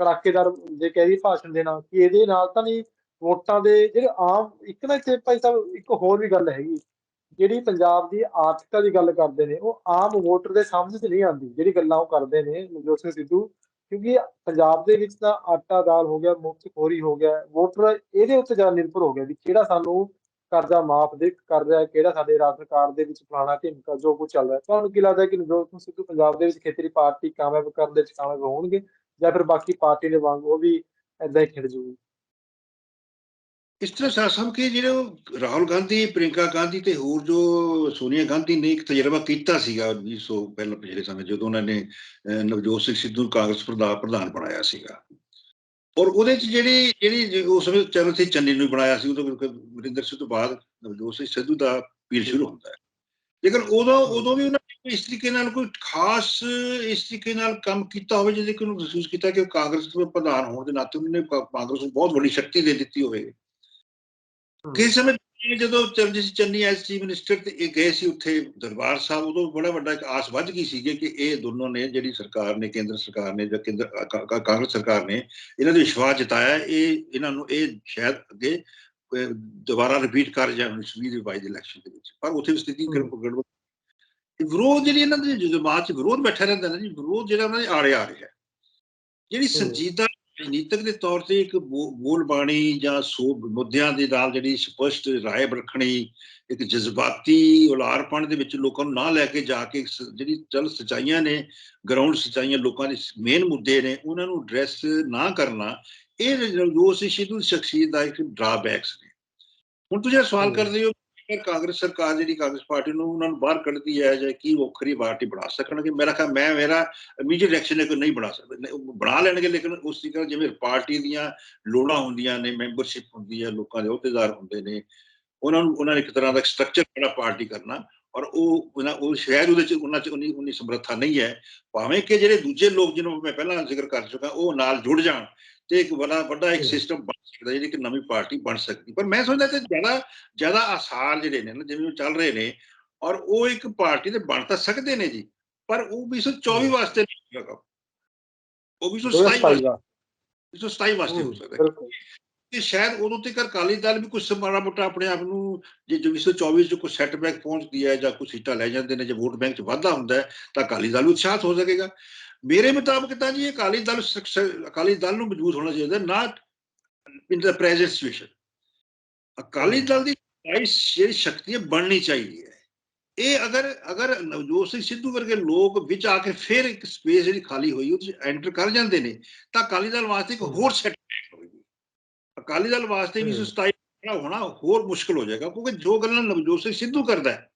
ਕੜਾਕੇਦਾਰ ਜੇ ਕਹਿ ਦਈਏ ਭਾਸ਼ਣ ਦੇ ਨਾਲ, ਕਿ ਇਹਦੇ ਨਾਲ ਤਾਂ ਨਹੀਂ ਵੋਟਾਂ ਦੇ ਜਿਹੜੇ ਆਮ, ਇੱਕ ਨਾ ਇੱਥੇ ਭਾਈ ਸਾਹਿਬ, ਇੱਕ ਹੋਰ ਵੀ ਗੱਲ ਹੈਗੀ। ਜਿਹੜੀ ਪੰਜਾਬ ਦੀ ਆਰਥਿਕਤਾ ਦੀ ਗੱਲ ਕਰਦੇ ਨੇ, ਉਹ ਆਮ ਵੋਟਰ ਦੇ ਸਮਝ 'ਚ ਨਹੀਂ ਆਉਂਦੀ, ਜਿਹੜੀ ਗੱਲਾਂ ਉਹ ਕਰਦੇ ਨੇ ਨਵਜੋਤ ਸਿੰਘ ਸਿੱਧੂ, ਕਿਉਂਕਿ ਪੰਜਾਬ ਦੇ ਵਿੱਚ ਤਾਂ ਆਟਾ ਦਾਲ ਹੋ ਗਿਆ ਮੁਫਤ ਖੋਰੀ ਹੋ ਗਿਆ, ਵੋਟਰ ਇਹਦੇ ਉੱਤੇ ਜ਼ਿਆਦਾ ਨਿਰਭਰ ਹੋ ਗਿਆ ਵੀ ਕਿਹੜਾ ਸਾਨੂੰ ਕਰਜ਼ਾ ਮਾਫ ਦੇ, ਕਰ ਰਿਹਾ ਕਿਹੜਾ ਸਾਡੇ ਰਾਸ਼ਨ ਕਾਰਡ ਦੇ ਵਿੱਚ ਫਲਾਣਾ ਢਿਮਕਾ ਜੋ ਕੁਝ ਚੱਲ ਰਿਹਾ ਤੁਹਾਨੂੰ ਕੀ ਲੱਗਦਾ ਕਿ ਨਵਜੋਤ ਸਿੰਘ ਸਿੱਧੂ ਪੰਜਾਬ ਦੇ ਵਿੱਚ ਖੇਤਰੀ ਪਾਰਟੀ ਕਾਮਯਾਬ ਕਰਨ ਦੇ ਵਿੱਚ ਕਾਮਯਾਬ ਹੋਣਗੇ ਜਾਂ ਫਿਰ ਬਾਕੀ ਪਾਰਟੀ ਦੇ ਵਾਂਗ ਉਹ ਵੀ ਏਦਾਂ ਹੀ ਖਿੜ ਜੂਗੀ ਇਸ ਤਰ੍ਹਾਂ ਸਾਸਮ ਕਿ ਜਿਹੜੇ ਰਾਹੁਲ ਗਾਂਧੀ ਪ੍ਰਿੰਕਾ ਗਾਂਧੀ ਤੇ ਹੋਰ ਜੋ ਸੋਨੀਆ ਗਾਂਧੀ ਨੇ ਇੱਕ ਤਜਰਬਾ ਕੀਤਾ ਸੀਗਾ 2000 ਪਹਿਲਾਂ ਪਿਛਲੇ ਸਮੇਂ ਜਦੋਂ ਉਹਨਾਂ ਨੇ ਨਵਜੋਤ ਸਿੰਘ ਸਿੱਧੂ ਨੂੰ ਕਾਂਗਰਸ ਪ੍ਰਧਾਨ ਪ੍ਰਧਾਨ ਬਣਾਇਆ ਸੀਗਾ। ਔਰ ਉਹਦੇ ਚ ਜਿਹੜੀ ਜਿਹੜੀ ਉਸ ਸਮੇਂ ਚਰਨ ਸਿੰਘ ਚੰਨੀ ਨੂੰ ਬਣਾਇਆ ਸੀ ਉਦੋਂ ਕਿਉਂਕਿ ਵਰਿੰਦਰ ਸਿੰਘ ਤੋਂ ਬਾਅਦ ਨਵਜੋਤ ਸਿੰਘ ਸਿੱਧੂ ਦਾ ਪੀਰ ਸ਼ੁਰੂ ਹੁੰਦਾ ਹੈ। ਲੇਕਿਨ ਉਦੋਂ ਉਦੋਂ ਵੀ ਉਹਨਾਂ ਨੇ ਇਸ ਤਰੀਕੇ ਨਾਲ ਕੋਈ ਖਾਸ, ਇਸ ਤਰੀਕੇ ਨਾਲ ਕੰਮ ਕੀਤਾ ਹੋਵੇ ਜਿਹਦੇ ਕਿ ਉਹਨੂੰ ਮਹਿਸੂਸ ਕੀਤਾ ਕਿ ਕਾਂਗਰਸ ਪ੍ਰਧਾਨ ਹੋਣ ਦੇ ਨਾਤੇ ਉਹਨੇ ਕਾ- ਕਾਂਗਰਸ ਨੂੰ ਬਹੁਤ ਵੱਡੀ ਸ਼ਕਤੀ ਦੇ ਦਿੱਤੀ ਹੋਵੇ। ਕਿਸੇ ਸਮੇਂ ਜਦੋਂ ਚੰਨੀ ਐਸ ਚੀਫ ਮਿਨਿਸਟਰ ਤੇ ਗਏ ਸੀ ਉੱਥੇ ਦਰਬਾਰ ਸਾਹਿਬ ਉਦੋਂ ਬੜਾ ਵੱਡਾ ਇੱਕ ਆਸ ਵੱਜ ਗਈ ਸੀਗੀ ਕਿ ਇਹ ਦੋਨੋਂ ਨੇ ਜਿਹੜੀ ਸਰਕਾਰ ਨੇ ਕੇਂਦਰ ਸਰਕਾਰ ਨੇ ਜਾਂ ਕੇਂਦਰ ਕਾਂਗਰਸ ਸਰਕਾਰ ਨੇ ਇਹਨਾਂ ਦੇ ਵਿਸ਼ਵਾਸ ਜਤਾਇਆ ਇਹ ਇਹਨਾਂ ਨੂੰ ਇਹ ਸ਼ਾਇਦ ਅੱਗੇ ਦੁਬਾਰਾ ਰਿਪੀਟ ਕਰ ਜਾਣ 20 ਦੇ ਬਾਈ ਦੇ ਇਲੈਕਸ਼ਨ ਦੇ ਵਿੱਚ। ਪਰ ਉੱਥੇ ਵੀ ਸਥਿਤੀ। ਗੜਬੜ ਵਿਰੋਧ ਜਿਹੜੀ ਇਹਨਾਂ ਦੇ ਜਮਾਤ ਚ ਵਿਰੋਧ ਬੈਠਾ ਰਹਿੰਦਾ ਨਾ ਜੀ ਵਿਰੋਧ ਜਿਹੜਾ ਉਹਨਾਂ ਦੇ ਆੜੇ ਆ ਰਿਹਾ। ਜਿਹੜੀ ਸੰਜੀਦਾ ਰਾਜਨੀਤਿਕ ਦੇ ਤੌਰ ਤੇ ਇੱਕ ਬੋਲ ਬਾਣੀ ਜਾਂ ਸੋ ਮੁੱਦਿਆਂ ਦੇ ਨਾਲ ਜਿਹੜੀ ਸਪਸ਼ਟ ਰਾਏ ਰੱਖਣੀ ਇੱਕ ਜਜ਼ਬਾਤੀ ਉਲਾਰਪਣ ਦੇ ਵਿੱਚ ਲੋਕਾਂ ਨੂੰ ਨਾ ਲੈ ਕੇ ਜਾ ਕੇ ਜਿਹੜੀ ਚਲ ਸਚਾਈਆਂ ਨੇ ਗਰਾਊਂਡ ਸਚਾਈਆਂ ਲੋਕਾਂ ਦੇ ਮੇਨ ਮੁੱਦੇ ਨੇ ਉਹਨਾਂ ਨੂੰ ਐਡਰੈਸ ਨਾ ਕਰਨਾ ਇਹ ਸਿੰਘ ਸਿੱਧੂ ਦੀ ਸ਼ਖਸੀਅਤ ਦਾ ਇੱਕ ਡਰਾਬੈਕਸ ਨੇ ਹੁਣ ਤੁਸੀਂ ਸਵਾਲ। ਕਰਦੇ ਹੋ ਕਿ ਕਾਂਗਰਸ ਸਰਕਾਰ ਜਿਹੜੀ ਕਾਂਗਰਸ ਪਾਰਟੀ ਨੂੰ ਉਹਨਾਂ ਨੂੰ ਬਾਹਰ ਕੱਢਦੀ ਹੈ ਜਾਂ ਕੀ ਵੱਖਰੀ ਪਾਰਟੀ ਬਣਾ ਸਕਣਗੇ? ਮੇਰਾ ਖਿਆਲ, ਮੈਂ, ਮੇਰਾ ਇਮੀਡੀਏਟ ਰਿਐਕਸ਼ਨ ਹੈ ਕਿ ਨਹੀਂ ਬਣਾ ਸਕਦਾ। ਬਣਾ ਲੈਣਗੇ ਲੇਕਿਨ ਉਸ ਦੀ ਤਰ੍ਹਾਂ ਜਿਵੇਂ ਪਾਰਟੀ ਦੀਆਂ ਲੋੜਾਂ ਹੁੰਦੀਆਂ ਨੇ ਮੈਂਬਰਸ਼ਿਪ ਹੁੰਦੀ ਹੈ, ਲੋਕਾਂ ਦੇ ਅਹੁਦੇਦਾਰ ਹੁੰਦੇ ਨੇ, ਉਹਨਾਂ ਨੂੰ, ਉਹਨਾਂ ਨੇ ਇੱਕ ਤਰ੍ਹਾਂ ਦਾ ਸਟਰਕਚਰ ਬਣਾ ਪਾਰਟੀ ਕਰਨਾ ਔਰ ਉਹ ਉਹਨਾਂ ਉਹ ਸ਼ਾਇਦ ਉਹਦੇ ਚ ਉਹਨਾਂ ਚ ਉਨੀ ਉਨੀ ਸਮਰੱਥਾ ਨਹੀਂ ਹੈ। ਭਾਵੇਂ ਕਿ ਜਿਹੜੇ ਦੂਜੇ ਲੋਕ ਜਿਹਨੂੰ ਮੈਂ ਪਹਿਲਾਂ ਜ਼ਿਕਰ ਕਰ ਚੁੱਕਾ ਉਹ ਨਾਲ ਜੁੜ ਜਾਣ ਤੇ ਇੱਕ ਬੜਾ ਵੱਡਾ ਇੱਕ। ਸਿਸਟਮ ਬਣ ਸਕਦਾ ਜਿਹੜੀ ਕਿ ਨਵੀਂ ਪਾਰਟੀ ਬਣ ਸਕਦੀ ਪਰ ਮੈਂ ਸਮਝਦਾ ਕਿ ਜ਼ਿਆਦਾ ਜ਼ਿਆਦਾ ਆਸਾਰ ਜਿਹੜੇ ਨੇ ਨਾ ਜਿਵੇਂ ਉਹ ਚੱਲ ਰਹੇ ਨੇ ਔਰ ਉਹ ਇੱਕ ਪਾਰਟੀ ਦੇ ਬਣ ਤਾਂ ਸਕਦੇ ਨੇ ਜੀ ਪਰ ਉਹ 2024 ਵਾਸਤੇ ਨਹੀਂ ਹੋਗਾ ਉਹ 2027 2027 ਵਾਸਤੇ ਦਾ 2027 ਵਾਸਤੇ ਹੋ ਸਕਦਾ ਕਿ ਸ਼ਾਇਦ ਉਦੋਂ ਤੱਕ ਅਕਾਲੀ ਦਲ ਵੀ ਕੁਝ ਮਾੜਾ ਮੋਟਾ ਆਪਣੇ ਆਪ ਨੂੰ ਜੇ 2024 ਚ ਕੋਈ ਸੈਟਬੈਕ ਪਹੁੰਚਦੀ ਹੈ ਜਾਂ ਕੁਝ ਸੀਟਾਂ ਲੈ ਜਾਂਦੇ ਨੇ, ਜੇ ਵੋਟ ਬੈਂਕ ਚ ਵਾਧਾ ਹੁੰਦਾ ਹੈ, ਤਾਂ ਅਕਾਲੀ ਦਲ ਵੀ ਉਤਸ਼ਾਹਤ ਹੋ ਸਕੇਗਾ। ਮੇਰੇ ਮੁਤਾਬਕ ਤਾਂ ਜੀ ਅਕਾਲੀ ਦਲ ਅਕਾਲੀ ਦਲ ਨੂੰ ਮਜ਼ਬੂਤ ਹੋਣਾ ਚਾਹੀਦਾ not in the present situation Akali Dal ਦੀ ਜਿਹੜੀ ਸ਼ਕਤੀ ਹੈ ਬਣਨੀ ਚਾਹੀਦੀ ਹੈ। ਇਹ ਅਗਰ ਅਗਰ ਨਵਜੋਤ ਸਿੰਘ ਸਿੱਧੂ ਵਰਗੇ ਲੋਕ ਵਿੱਚ ਆ ਕੇ ਫਿਰ ਇੱਕ ਸਪੇਸ ਜਿਹੜੀ ਖਾਲੀ ਹੋਈ, ਉਹ ਐਂਟਰ ਕਰ ਜਾਂਦੇ ਨੇ, ਤਾਂ ਅਕਾਲੀ ਦਲ ਵਾਸਤੇ ਇੱਕ ਹੋਰ ਸੈਟਬੈਕ ਅਕਾਲੀ ਦਲ ਵਾਸਤੇ ਵੀ ਹਮ। 27 ਖੜਾ ਹੋਣਾ ਹੋਰ ਮੁਸ਼ਕਲ ਹੋ ਜਾਏਗਾ ਕਿਉਂਕਿ ਜੋ ਗੱਲਾਂ ਨਵਜੋਤ ਸਿੰਘ ਸਿੱਧੂ ਕਰਦਾ ਹੈ।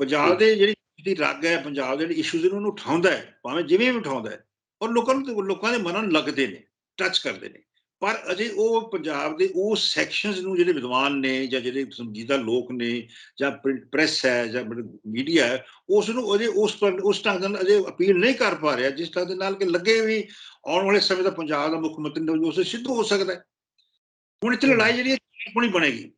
ਪੰਜਾਬ ਦੇ ਜਿਹੜੀ ਦੀ ਰੱਗ ਹੈ ਪੰਜਾਬ ਦੇ ਜਿਹੜੇ ਇਸ਼ੂਜ਼ ਨੂੰ ਉਹਨੂੰ ਉਠਾਉਂਦਾ ਹੈ ਭਾਵੇਂ ਜਿਵੇਂ ਵੀ ਉਠਾਉਂਦਾ ਹੈ ਔਰ ਲੋਕਾਂ ਨੂੰ ਲੋਕਾਂ ਦੇ ਮਨਾਂ ਨੂੰ ਲੱਗਦੇ ਨੇ ਟੱਚ ਕਰਦੇ ਨੇ। ਪਰ ਅਜੇ ਉਹ ਪੰਜਾਬ ਦੇ ਉਹ ਸੈਕਸ਼ਨਸ ਨੂੰ ਜਿਹੜੇ ਵਿਦਵਾਨ ਨੇ ਜਾਂ ਜਿਹੜੇ ਸੰਜੀਦਾ ਲੋਕ ਨੇ ਜਾਂ ਪ੍ਰੈਸ ਹੈ ਜਾਂ ਮੀਡੀਆ ਹੈ ਉਸ ਨੂੰ ਅਜੇ ਉਸ ਉਸ ਢੰਗ ਨਾਲ ਅਜੇ ਅਪੀਲ ਨਹੀਂ ਕਰ ਪਾ ਰਿਹਾ ਜਿਸ ਤਰ੍ਹਾਂ ਦੇ ਨਾਲ ਕਿ ਲੱਗੇ ਵੀ ਆਉਣ ਵਾਲੇ ਸਮੇਂ ਦਾ ਪੰਜਾਬ ਦਾ ਮੁੱਖ ਮੰਤਰੀ ਨਵਜੋਤ ਸਿੰਘ ਸਿੱਧੂ ਹੋ ਸਕਦਾ ਹੈ। ਹੁਣ ਇੱਥੇ ਲੜਾਈ ਜਿਹੜੀ ਹੈ ਆਪਣੀ ਬਣੇਗੀ।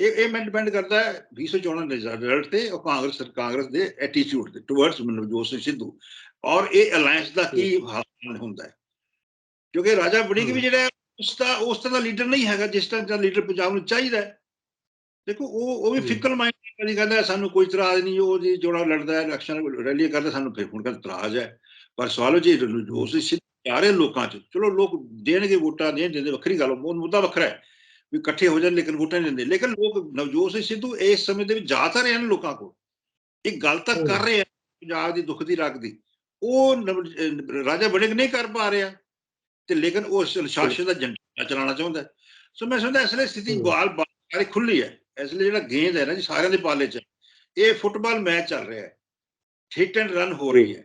ਇਹ ਇਹ ਮੈਂ ਡਿਪੈਂਡ ਕਰਦਾ ਹੈ 2014 ਦੇ ਰਿਜ਼ਲਟ ਤੇ ਉਹ ਕਾਂਗਰਸ ਕਾਂਗਰਸ ਦੇ ਐਟੀਟਿਊਡ ਤੇ ਟੁਵਰਡਸ ਨਵਜੋਤ ਸਿੰਘ ਸਿੱਧੂ। ਔਰ ਇਹ ਅਲਾਈਅੰਸ ਦਾ ਕੀ ਹਾਲ ਹੁੰਦਾ ਹੈ। ਕਿਉਂਕਿ ਰਾਜਾ ਵੜਿੰਗ ਵੀ ਜਿਹੜਾ ਉਸ ਦਾ ਉਸ ਤਰ੍ਹਾਂ ਦਾ ਲੀਡਰ ਨਹੀਂ ਹੈਗਾ ਜਿਸ ਤਰ੍ਹਾਂ ਦਾ ਲੀਡਰ ਪੰਜਾਬ ਨੂੰ ਚਾਹੀਦਾ ਹੈ। ਦੇਖੋ ਉਹ ਉਹ ਵੀ। ਫਿਕਲ ਮਾਈਂਡ ਕਦੀ ਕਹਿੰਦਾ ਸਾਨੂੰ ਕੋਈ ਇਤਰਾਜ਼ ਨਹੀਂ ਉਹ ਜੀ ਜੋੜਾ ਲੜਦਾ ਹੈ ਇਲੈਕਸ਼ਨ ਰੈਲੀ ਕਰਦਾ ਸਾਨੂੰ ਫਿਰ ਹੁਣ ਕਹਿੰਦਾ ਇਤਰਾਜ਼ ਹੈ। ਪਰ ਸਵਾਲ ਉਹ ਜੀ ਨਵਜੋਤ ਸਿੰਘ ਸਿੱਧੂ ਸਾਰੇ ਲੋਕਾਂ ਚ ਚਲੋ ਲੋਕ ਦੇਣਗੇ ਵੋਟਾਂ ਦੇਣ ਦਿੰਦੇ ਵੱਖਰੀ ਗੱਲ ਉਹ ਮੁੱਦਾ ਵੱਖਰਾ ਹੈ ਵੀ ਇਕੱਠੇ ਹੋ ਜਾਣ ਲੇਕਿਨ ਵੋਟਾਂ ਨਹੀਂ ਦਿੰਦੇ। ਲੇਕਿਨ ਲੋਕ ਨਵਜੋਤ ਸਿੰਘ ਸਿੱਧੂ ਇਸ ਸਮੇਂ ਦੇ ਵਿੱਚ ਜਾ ਤਾਂ ਰਹੇ ਹਨ ਲੋਕਾਂ ਕੋਲ। ਇਹ ਗੱਲ ਤਾਂ। ਕਰ ਰਹੇ ਆ ਪੰਜਾਬ ਦੀ ਦੁੱਖ ਦੀ ਰੱਗ ਦੀ। ਉਹ ਰਾਜਾ ਵੜਿੰਗ ਨਹੀਂ ਕਰ ਪਾ ਰਿਹਾ ਤੇ ਲੇਕਿਨ ਉਹ ਅਨੁਸ਼ਾਸਨ ਦਾ ਝੰਡਾ ਚਲਾਉਣਾ ਚਾਹੁੰਦਾ। ਸੋ ਮੈਂ ਸਮਝਦਾ ਇਸ ਲਈ ਸਥਿਤੀ। ਬਾਲ ਬਾਲ ਖੁੱਲੀ ਹੈ। ਇਸ ਲਈ ਜਿਹੜਾ ਗੇਂਦ ਹੈ ਨਾ ਜੀ ਸਾਰਿਆਂ ਦੇ ਪਾਲੇ 'ਚ ਇਹ ਫੁੱਟਬਾਲ ਮੈਚ ਚੱਲ ਰਿਹਾ ਹੈ। ਹਿੱਟ ਐਂਡ ਰਨ ਹੋ ਰਹੀ ਹੈ।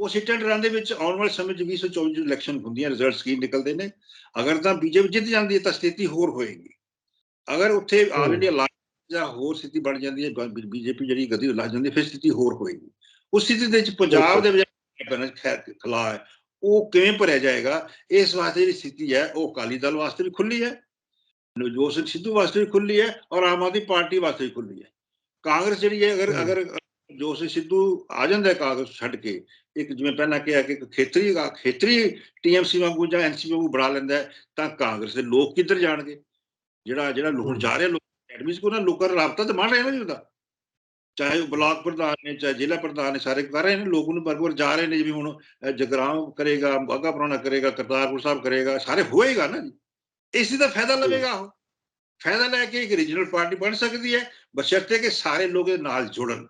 ਉਸ ਹਿੱਟ ਐਂਡ ਰਨ ਦੇ ਵਿੱਚ ਆਉਣ ਵਾਲੇ ਸਮੇਂ 'ਚ 2024 ਚ ਇਲੈਕਸ਼ਨ ਹੁੰਦੀਆਂ ਰਿਜ਼ਲਟਸ ਕੀ ਨਿਕਲਦੇ ਨੇ। ਅਗਰ ਤਾਂ ਬੀਜੇਪੀ ਜਿੱਤ ਜਾਂਦੀ ਹੈ ਤਾਂ ਸਥਿਤੀ ਹੋਰ ਹੋਏਗੀ। ਅਗਰ ਉੱਥੇ ਆਲ ਹਮ। ਇੰਡੀਆ ਅਲਾਈਅੰਸ ਜਾਂ ਹੋਰ ਸਥਿਤੀ ਬਣ ਜਾਂਦੀ ਹੈ ਬੀਜੇਪੀ ਜਿਹੜੀ ਗਦੀ ਲੱਗ ਜਾਂਦੀ ਹੈ, ਫਿਰ ਸਥਿਤੀ ਹੋਰ ਹੋਏਗੀ। ਉਸ ਸਥਿਤੀ ਦੇ ਵਿੱਚ ਪੰਜਾਬ ਦੇ ਵਿੱਚ ਖਲਾ ਹੈ ਉਹ ਕਿਵੇਂ ਭਰਿਆ ਜਾਏਗਾ? ਇਸ ਵਾਸਤੇ ਜਿਹੜੀ ਸਥਿਤੀ ਹੈ ਉਹ ਅਕਾਲੀ ਦਲ ਵਾਸਤੇ ਵੀ ਖੁੱਲੀ ਹੈ ਨਵਜੋਤ ਸਿੰਘ ਸਿੱਧੂ ਵਾਸਤੇ ਵੀ ਖੁੱਲੀ ਹੈ ਔਰ ਆਮ ਆਦਮੀ ਪਾਰਟੀ ਵਾਸਤੇ ਵੀ ਖੁੱਲੀ ਹੈ। ਕਾਂਗਰਸ ਜਿਹੜੀ ਹੈ ਅਗਰ। ਅਗਰ ਜੋ ਸਿੰਘ ਸਿੱਧੂ ਆ ਜਾਂਦਾ ਕਾਂਗਰਸ ਛੱਡ ਕੇ ਇੱਕ ਜਿਵੇਂ ਪਹਿਲਾਂ ਕਿਹਾ ਕਿ ਖੇਤਰੀ ਖੇਤਰੀ ਟੀਐਮਸੀ ਵਾਂਗੂ ਜਾਂ ਐਨਸੀ ਵਾਂਗੂ ਬਣਾ ਲੈਂਦਾ ਤਾਂ ਕਾਂਗਰਸ ਦੇ ਲੋਕ ਕਿੱਧਰ ਜਾਣਗੇ? ਜਿਹੜਾ ਜਿਹੜਾ ਲੋਕ। ਜਾ ਰਹੇ ਲੋਕ ਅਕੈਡਮੀ ਚ ਕੋਈ ਨਾ ਲੋਕਾਂ ਦਾ ਰਾਬਤਾ ਤਾਂ ਬਣ ਰਿਹਾ ਨਾ ਜੀ ਉਹਦਾ ਚਾਹੇ ਉਹ ਬਲਾਕ ਪ੍ਰਧਾਨ ਨੇ ਚਾਹੇ ਜ਼ਿਲ੍ਹਾ ਪ੍ਰਧਾਨ ਨੇ ਸਾਰੇ ਕਰ ਰਹੇ ਨੇ ਲੋਕ ਨੂੰ ਬਰਬਰ ਜਾ ਰਹੇ ਨੇ ਜਿਵੇਂ ਹੁਣ ਜਗਰਾਮ ਕਰੇਗਾ ਬਾਗਾ ਪੁਰਾਣਾ ਕਰੇਗਾ ਕਰਤਾਰਪੁਰ ਸਾਹਿਬ ਕਰੇਗਾ ਸਾਰੇ ਹੋਏਗਾ ਨਾ ਜੀ। ਇਸ ਦਾ ਫਾਇਦਾ ਲਵੇਗਾ ਉਹ। ਫਾਇਦਾ ਲੈ ਕੇ ਇੱਕ ਰੀਜਨਲ ਪਾਰਟੀ ਬਣ ਸਕਦੀ ਹੈ ਬਸ਼ਰਤੇ ਕਿ ਸਾਰੇ ਲੋਕ ਨਾਲ ਜੁੜਨ।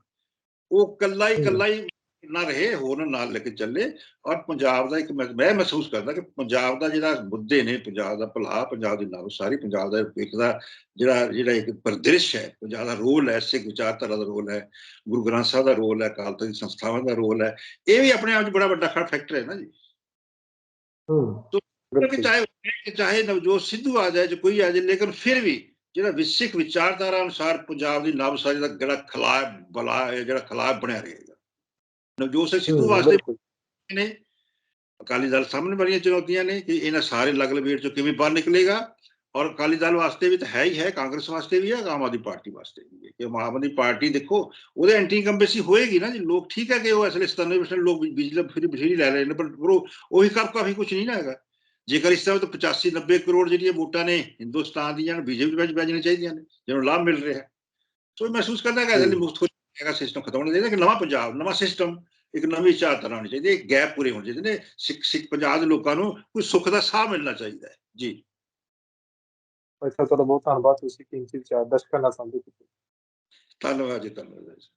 ਉਹ ਕੱਲਾ ਹੀ। ਕੱਲਾ ਹੀ ਨਾ ਰਹੇ ਹੋਰ ਨਾਲ ਲੈ ਕੇ ਚੱਲੇ। ਔਰ ਪੰਜਾਬ ਦਾ ਇੱਕ ਮੈਂ ਮਹਿਸੂਸ ਕਰਦਾ ਕਿ ਪੰਜਾਬ ਦਾ ਜਿਹੜਾ ਮੁੱਦੇ ਨੇ ਪੰਜਾਬ ਦਾ ਭਲਾ ਪੰਜਾਬ ਦੀ ਨਾਲ ਸਾਰੀ ਪੰਜਾਬ ਦਾ ਇੱਕ ਦਾ ਜਿਹੜਾ ਜਿਹੜਾ ਇੱਕ ਪਰਦ੍ਰਿਸ਼ ਹੈ ਪੰਜਾਬ ਦਾ ਰੋਲ ਹੈ ਸਿੱਖ ਵਿਚਾਰਧਾਰਾ ਦਾ ਰੋਲ ਹੈ ਗੁਰੂ ਗ੍ਰੰਥ ਸਾਹਿਬ ਦਾ ਰੋਲ ਹੈ ਅਕਾਲ ਤਖਤ ਦੀ ਸੰਸਥਾਵਾਂ ਦਾ ਰੋਲ ਹੈ। ਇਹ ਵੀ ਆਪਣੇ ਆਪ 'ਚ ਬੜਾ ਵੱਡਾ ਫੈਕਟਰ ਹੈ ਨਾ ਜੀ। ਬਿਲਕੁਲ। ਚਾਹੇ ਚਾਹੇ ਨਵਜੋਤ ਸਿੱਧੂ ਆ ਜਾਏ ਜਾਂ ਕੋਈ ਆ ਜਾਏ ਲੇਕਿਨ ਫਿਰ ਵੀ ਜਿਹੜਾ ਵਿਸਿਕ ਵਿਚਾਰਧਾਰਾ ਅਨੁਸਾਰ ਪੰਜਾਬ ਦੀ ਨਵਸਾਰੀ ਦਾ ਜਿਹੜਾ ਖਲਾ ਬਲਾ ਜਿਹੜਾ ਖਲਾ ਬਣਿਆ ਰਹੇਗਾ ਨਵਜੋਤ ਸਿੰਘ ਸਿੱਧੂ ਵਾਸਤੇ ਨੇ ਅਕਾਲੀ ਦਲ ਸਾਹਮਣੇ ਬੜੀਆਂ ਚੁਣੌਤੀਆਂ ਨੇ ਕਿ ਇਹਨਾਂ ਸਾਰੇ ਲਗ ਲਬੇੜ ਚੋਂ ਕਿਵੇਂ ਬਾਹਰ ਨਿਕਲੇਗਾ ਔਰ ਅਕਾਲੀ ਦਲ ਵਾਸਤੇ ਵੀ ਤਾਂ ਹੈ ਹੀ ਹੈ ਕਾਂਗਰਸ ਵਾਸਤੇ ਵੀ ਹੈ ਆਮ ਆਦਮੀ ਪਾਰਟੀ ਵਾਸਤੇ ਵੀ ਹੈ। ਕਿ ਆਮ ਆਦਮੀ ਪਾਰਟੀ ਦੇਖੋ ਉਹਦੇ ਐਂਟੀ ਇਨਕੰਬੈਂਸੀ ਹੋਏਗੀ ਨਾ ਜੀ ਲੋਕ ਠੀਕ ਹੈ ਕਿ ਉਹ ਅਸਲੇ 97% ਲੋਕ ਬਿਜਲੀ ਫਿਰ ਬਥੇਰੀ ਲੈ ਰਹੇ ਨੇ ਪਰ ਉਹ ਉਹੀ ਕੰਮ ਕਾਫੀ ਕੁਝ ਨਹੀਂ ਨਾ ਹੈਗਾ। ਜੇਕਰ ਇਸ ਤਰ੍ਹਾਂ ਤਾਂ 85 90 ਕਰੋੜ ਜਿਹੜੀਆਂ ਵੋਟਾਂ ਨੇ ਹਿੰਦੁਸਤਾਨ ਦੀਆਂ ਬੀਜੇਪੀ ਵਿੱਚ ਭੇਜਣੀਆਂ ਚਾਹੀਦੀਆਂ ਨੇ ਜਿਹਨੂੰ ਲਾਭ ਮਿਲ ਰਿਹਾ ਸੋ ਇਹ ਮਹਿਸੂਸ ਕਰਦਾ ਕਿ ਅਸਲੀ ਮੁਕਤ ਹੋ। ਜਾਏਗਾ ਸਿਸਟਮ ਖਤਮ ਹੋਣਾ ਚਾਹੀਦਾ ਕਿ ਨਵਾਂ ਪੰਜਾਬ ਨਵਾਂ ਸਿਸਟਮ ਇੱਕ ਨਵੀਂ ਚਾਹਤ ਆਉਣੀ ਚਾਹੀਦੀ ਹੈ ਗੈਪ ਪੂਰੇ ਹੋਣੇ ਚਾਹੀਦੇ ਨੇ ਸਿੱਖ ਸਿੱਖ ਪੰਜਾਬ ਦੇ ਲੋਕਾਂ ਨੂੰ ਕੋਈ ਸੁੱਖ ਦਾ ਸਾਹ ਮਿਲਣਾ ਚਾਹੀਦਾ ਹੈ। ਜੀ। ਅੱਛਾ ਤੁਹਾਡਾ ਬਹੁਤ ਧੰਨਵਾਦ ਤੁਸੀਂ ਕੀਮਤੀ ਵਿਚਾਰ ਦਰਸ਼ਕਾਂ ਨਾਲ ਸਾਂਝੇ ਕੀਤੇ। ਧੰਨਵਾਦ ਜੀ ਧੰਨਵਾਦ ਜੀ।